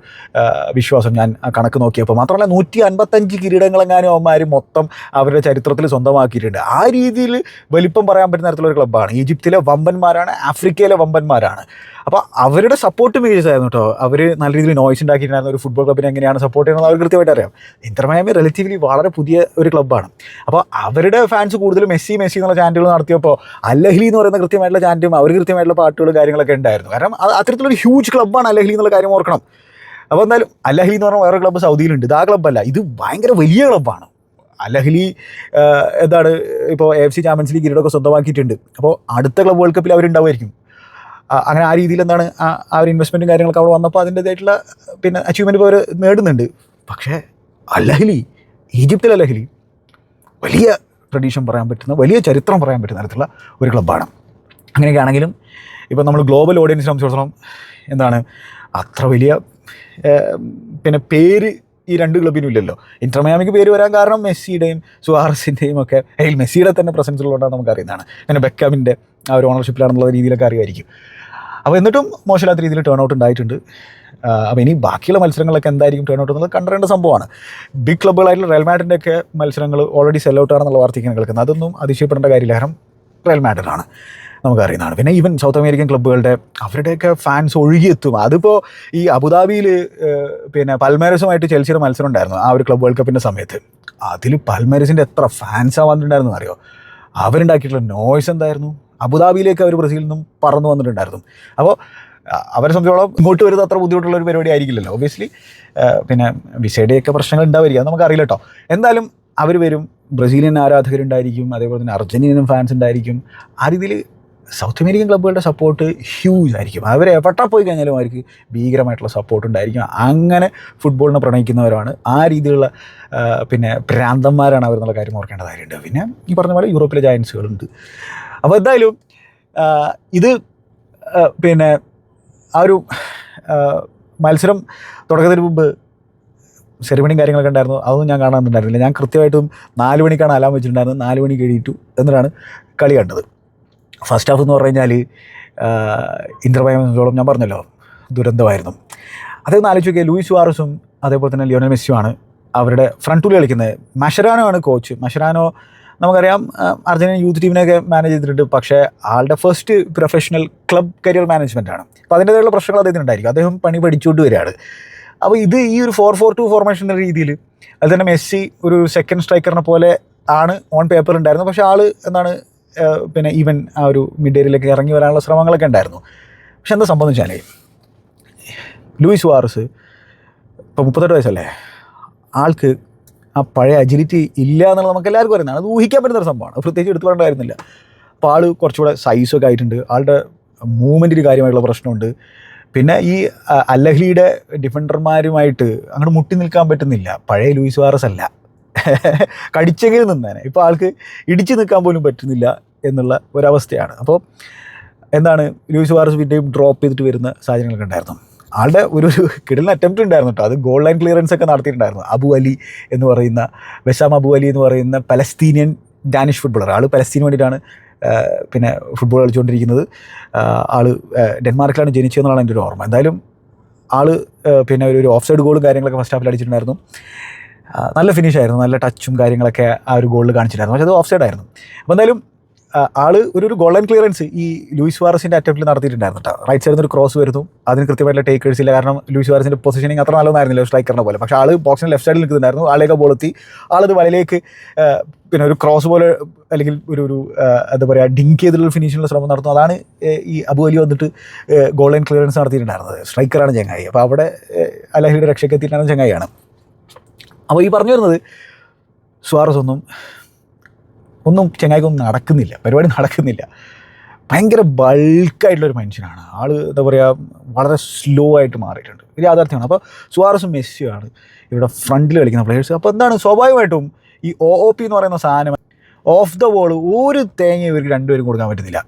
S1: വിശ്വാസം. ഞാൻ കണക്ക് നോക്കിയപ്പോൾ മാത്രമല്ല നൂറ്റി അൻപത്തഞ്ച് കിരീടങ്ങളെങ്ങാനും അവന്മാർ മൊത്തം അവരുടെ ചരിത്രത്തിൽ സ്വന്തമാക്കിയിട്ടുണ്ട്. ആ രീതിയിൽ വലിപ്പം പറയാൻ പറ്റുന്ന തരത്തിലുള്ള ഒരു ക്ലബ്ബാണ് ഈജിപ്തിലെ വമ്പന്മാരാണ് ആഫ്രിക്കയിലെ വമ്പന്മാരാണ്. അപ്പോൾ അവരുടെ സപ്പോർട്ട് മേജസ് ആയിരുന്നു കേട്ടോ അവർ നല്ല രീതിയിൽ നോയ്സ് ഉണ്ടാക്കിയിട്ടുണ്ടായിരുന്ന. ഒരു ഫുട്ബോൾ ക്ലബിനെ എങ്ങനെയാണ് സപ്പോർട്ട് ചെയ്യുന്നത് അവർ കൃത്യമായിട്ട് അറിയാം. ഇന്റർ റിലേറ്റീവ്ലി വളരെ പുതിയ ഒരു ക്ലബ്ബാണ് അപ്പോൾ അവരുടെ ഫാൻസ് കൂടുതലും മെസ്സി മെസ്സി എന്നുള്ള ചാനലുകൾ നടത്തിയപ്പോൾ അല്ലഹ്ലി എന്ന് പറയുന്ന കൃത്യമായിട്ടുള്ള ചാനലും അവർ കൃത്യമായിട്ടുള്ള പാട്ടുകളും കാര്യങ്ങളൊക്കെ ഉണ്ടായിരുന്നു. കാരണം അത് അത്തരത്തിലൊരു ഹ്യൂജ് ക്ലബ്ബാണ് അല്ലഹ്ലി എന്നുള്ള കാര്യം ഓർക്കണം. അപ്പോൾ എന്തായാലും അല്ലഹലി എന്ന് പറഞ്ഞാൽ വേറെ ക്ലബ്ബ് സൗദിയിലുണ്ട്. ഇത് ആ ക്ലബ്ബല്ല ഇത് ഭയങ്കര വലിയ ക്ലബ്ബാണ് അല്ലഹലി എന്താണ് ഇപ്പോൾ എഫ് സി ചാമ്പ്യൻസ് ലീഗ് കിരീടമൊക്കെ സ്വന്തമാക്കിയിട്ടുണ്ട്. അപ്പോൾ അടുത്ത ക്ലബ് വേൾഡ് കപ്പിൽ അവരുണ്ടാവുമായിരിക്കും. അങ്ങനെ ആ രീതിയിൽ എന്താണ് ആ ഒരു ഇൻവെസ്റ്റ്മെന്റും കാര്യങ്ങളൊക്കെ അവിടെ വന്നപ്പോൾ അതിന്റേതായിട്ടുള്ള പിന്നെ അച്ചീവ്മെന്റ് ഇപ്പോൾ അവർ നേടുന്നുണ്ട്. പക്ഷേ അല്ലഹലി ഈജിപ്തിൽ അല്ലഹലി വലിയ ട്രഡീഷൻ പറയാൻ പറ്റുന്ന വലിയ ചരിത്രം പറയാൻ പറ്റുന്ന തരത്തിലുള്ള ഒരു ക്ലബ്ബാണ് അങ്ങനെയൊക്കെ ആണെങ്കിലും ഇപ്പോൾ നമ്മൾ ഗ്ലോബൽ ഓഡിയൻസിനെ സംബന്ധിച്ചിടത്തോളം എന്താണ്? അത്ര വലിയ പിന്നെ പേര് ഈ രണ്ട് ക്ലബിനും ഇല്ലല്ലോ. ഇന്റർമയാമിക്ക് പേര് വരാൻ കാരണം മെസ്സിയുടെയും സുഹാറസിന്റെയും ഒക്കെ അതിൽ മെസ്സിയുടെ തന്നെ പ്രസൻസ് ഉള്ളതുകൊണ്ടാണ് നമുക്ക് അറിയുന്നതാണ് പിന്നെ ബെക്കാമിന്റെ ആ ഒരു ഓണർഷിപ്പിലാണെന്നുള്ള രീതിയിലൊക്കെ അറിയുമായിരിക്കും. അപ്പോൾ എന്നിട്ടും മോശമില്ലാത്ത രീതിയിൽ ടേൺ ഔട്ട് ഉണ്ടായിട്ടുണ്ട് അപ്പോൾ ഇനി ബാക്കിയുള്ള മത്സരങ്ങളൊക്കെ എന്തായിരിക്കും ടേൺ ഔട്ട് എന്നുള്ളത് കണ്ടറിയേണ്ട സംഭവമാണ്. ബിഗ് ക്ലബ്ബുകളായിട്ടുള്ള റയൽ ഒക്കെ മത്സരങ്ങൾ ഓൾറെഡി സെൽ ഔട്ട് ആണെന്നുള്ള വാർത്തയ്ക്കാണ് കേൾക്കുന്നത്. അതൊന്നും അതിശയപ്പെടേണ്ട കാര്യമില്ല. കാരണം റയൽ നമുക്കറിയുന്നതാണ്. പിന്നെ ഈവൻ സൗത്ത് അമേരിക്കൻ ക്ലബ്ബുകളുടെ അവരുടെയൊക്കെ ഫാൻസ് ഒഴുകിയെത്തും. അതിപ്പോൾ ഈ അബുദാബിയിൽ പിന്നെ പൽമേരസുമായിട്ട് ചെൽസിയുടെ മത്സരം ഉണ്ടായിരുന്നു ആ ഒരു ക്ലബ് വേൾഡ് കപ്പിന്റെ സമയത്ത്. അതിൽ പൽമേരസിന്റെ എത്ര ഫാൻസാണ് വന്നിട്ടുണ്ടായിരുന്നു അറിയോ? അവരുണ്ടാക്കിയിട്ടുള്ള നോയ്സ് എന്തായിരുന്നു? അബുദാബിയിലേക്ക് അവർ ബ്രസീലിൽ നിന്നും പറന്നു വന്നിട്ടുണ്ടായിരുന്നു. അപ്പോൾ അവരെ സംബന്ധിച്ചോളം ഇങ്ങോട്ട് വരുന്നത് അത്ര ബുദ്ധിമുട്ടുള്ള ഒരു പരിപാടി ആയിരിക്കില്ലല്ലോ. ഒബിയസ്ലി പിന്നെ വിസയുടെയൊക്കെ പ്രശ്നങ്ങൾ ഉണ്ടാവുക നമുക്കറിയില്ല കേട്ടോ. എന്തായാലും അവർ വരും. ബ്രസീലിയൻ ആരാധകരുണ്ടായിരിക്കും. അതേപോലെ തന്നെ അർജന്റീനും ഫാൻസ് ഉണ്ടായിരിക്കും. ആ രീതിയിൽ സൗത്ത് അമേരിക്കൻ ക്ലബ്ബുകളുടെ സപ്പോർട്ട് ഹ്യൂജ് ആയിരിക്കും. അവർ എവിടെ പോയി കഴിഞ്ഞാലും അവർക്ക് ഭീകരമായിട്ടുള്ള സപ്പോർട്ട് ഉണ്ടായിരിക്കും. അങ്ങനെ ഫുട്ബോളിനെ പ്രണയിക്കുന്നവരാണ്. ആ രീതിയിലുള്ള പിന്നെ ഭ്രാന്തന്മാരാണ് അവർ എന്നുള്ള കാര്യം ഓർക്കേണ്ട കാര്യമുണ്ട്. പിന്നെ ഈ പറഞ്ഞ പോലെ യൂറോപ്പിലെ ജയൻസുകളുണ്ട് അപ്പോൾ എന്തായാലും ഇത് പിന്നെ ആ ഒരു മത്സരം തുടക്കത്തിന് മുമ്പ് സെറിമണിയും കാര്യങ്ങളൊക്കെ ഉണ്ടായിരുന്നു. അതൊന്നും ഞാൻ കാണാൻ കാണാനുണ്ടായിരുന്നില്ല ഞാൻ കൃത്യമായിട്ടും നാല് മണിക്കാണ് അലാം വെച്ചിട്ടുണ്ടായിരുന്നത്. നാല് മണി കഴിയിട്ടു എന്നിട്ടാണ് കളി കണ്ടത്. ഫസ്റ്റ് ഹാഫ് എന്ന് പറഞ്ഞു കഴിഞ്ഞാൽ ഇന്റർവയോളം ഞാൻ പറഞ്ഞല്ലോ ദുരന്തമായിരുന്നു. അതൊന്ന് ആലോചിച്ച് നോക്കിയാൽ ലൂയിസ് സുവാറസും അതേപോലെ തന്നെ ലിയോണൽ മെസ്സിയുമാണ് അവരുടെ ഫ്രണ്ട് ടൂൾ കളിക്കുന്നത്. മഷരാനോ ആണ് കോച്ച് മഷരാനോ നമുക്കറിയാം അർജന്റീന യൂത്ത് ടീമിനെയൊക്കെ മാനേജ് ചെയ്തിട്ടുണ്ട്. പക്ഷേ ആളുടെ first professional club career management ആണ്. അപ്പോൾ അതിന്റേതായുള്ള പ്രശ്നങ്ങൾ അദ്ദേഹത്തിന് ഉണ്ടായിരിക്കും. അദ്ദേഹം പണി പഠിച്ചുകൊണ്ട് വരികയാണ്. അപ്പോൾ ഇത് ഈ ഒരു ഫോർ ഫോർ ടു ഫോർമേഷന്റെ രീതിയിൽ അത് തന്നെ മെസ്സി ഒരു സെക്കൻഡ് സ്ട്രൈക്കറിനെ പോലെ ആണ് ഓൺ പേപ്പർ ഉണ്ടായിരുന്നത്. പക്ഷേ ആൾ എന്താണ് പിന്നെ ഈവൻ ആ ഒരു മിഡ് ഏരിയയിലേക്ക് ഇറങ്ങി വരാനുള്ള ശ്രമങ്ങളൊക്കെ ഉണ്ടായിരുന്നു. പക്ഷെ എന്താ സംഭവം വെച്ചാൽ ലൂയിസ് വാറസ് ഇപ്പോൾ മുപ്പത്തെട്ട് വയസ്സല്ലേ? ആൾക്ക് ആ പഴയ അജിലിറ്റി ഇല്ല എന്നുള്ളത് നമുക്ക് എല്ലാവർക്കും അറിയുന്നതാണ്. അത് ഊഹിക്കാൻ പറ്റുന്ന ഒരു സംഭവമാണ്. പ്രത്യേകിച്ച് എടുത്തു പറയേണ്ട അപ്പോൾ ആൾ കുറച്ചുകൂടെ സൈസൊക്കെ ആയിട്ടുണ്ട്. ആളുടെ മൂവ്മെന്റിന് കാര്യമായിട്ടുള്ള പ്രശ്നമുണ്ട്. പിന്നെ ഈ അല്ലഹ്ലിയുടെ ഡിഫൻഡർമാരുമായിട്ട് അങ്ങോട്ട് മുട്ടി നിൽക്കാൻ പറ്റുന്നില്ല. പഴയ ലൂയിസ് വാറസ് അല്ല. കടിച്ചെങ്കിലും നിന്നേനെ. ഇപ്പോൾ ആൾക്ക് ഇടിച്ചു നിൽക്കാൻ പോലും പറ്റുന്നില്ല എന്നുള്ള ഒരവസ്ഥയാണ്. അപ്പോൾ എന്താണ് ലൂയിസ് വാറസ് പിന്നെയും ഡ്രോപ്പ് ചെയ്തിട്ട് വരുന്ന സാഹചര്യങ്ങളൊക്കെ ഉണ്ടായിരുന്നു. ആളുടെ ഒരു കിടലിന് അറ്റംപ്റ്റ് ഉണ്ടായിരുന്നു കേട്ടോ. അത് ഗോൾ ലൈൻ ക്ലിയറൻസ് ഒക്കെ നടത്തിയിട്ടുണ്ടായിരുന്നു. അബു അലി എന്ന് പറയുന്ന ബസാം അബു അലി എന്ന് പറയുന്ന പലസ്തീനിയൻ ഡാനിഷ് ഫുട്ബോളർ ആൾ പലസ്തീന് വേണ്ടിയിട്ടാണ് പിന്നെ ഫുട്ബോൾ കളിച്ചുകൊണ്ടിരിക്കുന്നത്. ആൾ ഡെൻമാർക്കിലാണ് ജനിച്ചതെന്നുള്ളതാണ് എന്റെ ഒരു ഓർമ്മ. എന്തായാലും ആൾ പിന്നെ ഒരു- ഓഫ് സൈഡ് ഗോളും കാര്യങ്ങളൊക്കെ ഫസ്റ്റ് ഹാഫിൽ അടിച്ചിട്ടുണ്ടായിരുന്നു. നല്ല ഫിനിഷ് ആയിരുന്നു. നല്ല ടച്ചും കാര്യങ്ങളൊക്കെ ആ ഒരു ഗോളിൽ കാണിച്ചിട്ടായിരുന്നു. പക്ഷേ അത് ഓഫ് സൈഡ് ആയിരുന്നു. അപ്പോൾ എന്തായാലും ആൾ ഒരു ഒരു ഗോൾഡൻ ക്ലിയറൻസ് ഈ ലൂയിസ് വാറസിന്റെ അറ്റംപ്റ്റിൽ നടത്തിയിട്ടുണ്ടായിരുന്നു കേട്ടോ. റൈറ്റ് സൈഡിൽ നിന്ന് ഒരു ക്രോസ് വരുന്നു. അതിന് കൃത്യമായിട്ട് ടേക്കേഴ്സ് ഇല്ല. കാരണം ലൂയിസ് വാറസിന്റെ പൊസിഷനിങ് അത്ര നല്ലതായിരുന്നില്ല സ്ട്രൈക്കറിനെ പോലെ. പക്ഷേ ആൾ ബോക്സിന് ലെഫ്റ്റ് സൈഡിൽ നിൽക്കുന്നുണ്ടായിരുന്നു. ആളേക്ക് ബോൾ എത്തി. ആളത് വലയിലേക്ക് പിന്നെ ഒരു ക്രോസ് പോലെ അല്ലെങ്കിൽ ഒരു ഒരു എന്താ പറയുക ഡിങ്ക് ചെയ്തിട്ടുള്ള ഫിനിഷിനുള്ള ശ്രമം നടത്തുന്നു. അതാണ് ഈ അബു അലി വന്നിട്ട് ഗോൾഡൻ ക്ലിയറൻസ് നടത്തിയിട്ടുണ്ടായിരുന്നത്. സ്ട്രൈക്കറാണ് ചങ്ങായി. അപ്പോൾ അവിടെ അലഹിയുടെ രക്ഷയ്ക്ക് എത്തിയിട്ടാണ് ചങ്ങായിയാണ്. അപ്പോൾ ഈ പറഞ്ഞു വരുന്നത് സുവാറസ് ഒന്നും ഒന്നും ചങ്ങായിക്കൊന്നും നടക്കുന്നില്ല. പരിപാടി നടക്കുന്നില്ല. ഭയങ്കര ബൾക്കായിട്ടുള്ളൊരു മനുഷ്യനാണ്. ആൾ എന്താ പറയുക വളരെ സ്ലോ ആയിട്ട് മാറിയിട്ടുണ്ട്. ഇത് യാഥാർത്ഥ്യമാണ്. അപ്പോൾ സുവാറസും മെസ്സിയുമാണ് ഇവിടെ ഫ്രണ്ടിൽ കളിക്കുന്ന പ്ലേയേഴ്സ് അപ്പോൾ എന്താണ് സ്വാഭാവികമായിട്ടും ഈ ഒ ഒ പി എന്ന് പറയുന്ന സാധനം ഓഫ് ദ ബോൾ ഒരു തേങ്ങ ഇവർക്ക് രണ്ടുപേരും കൊടുക്കാൻ പറ്റുന്നില്ല.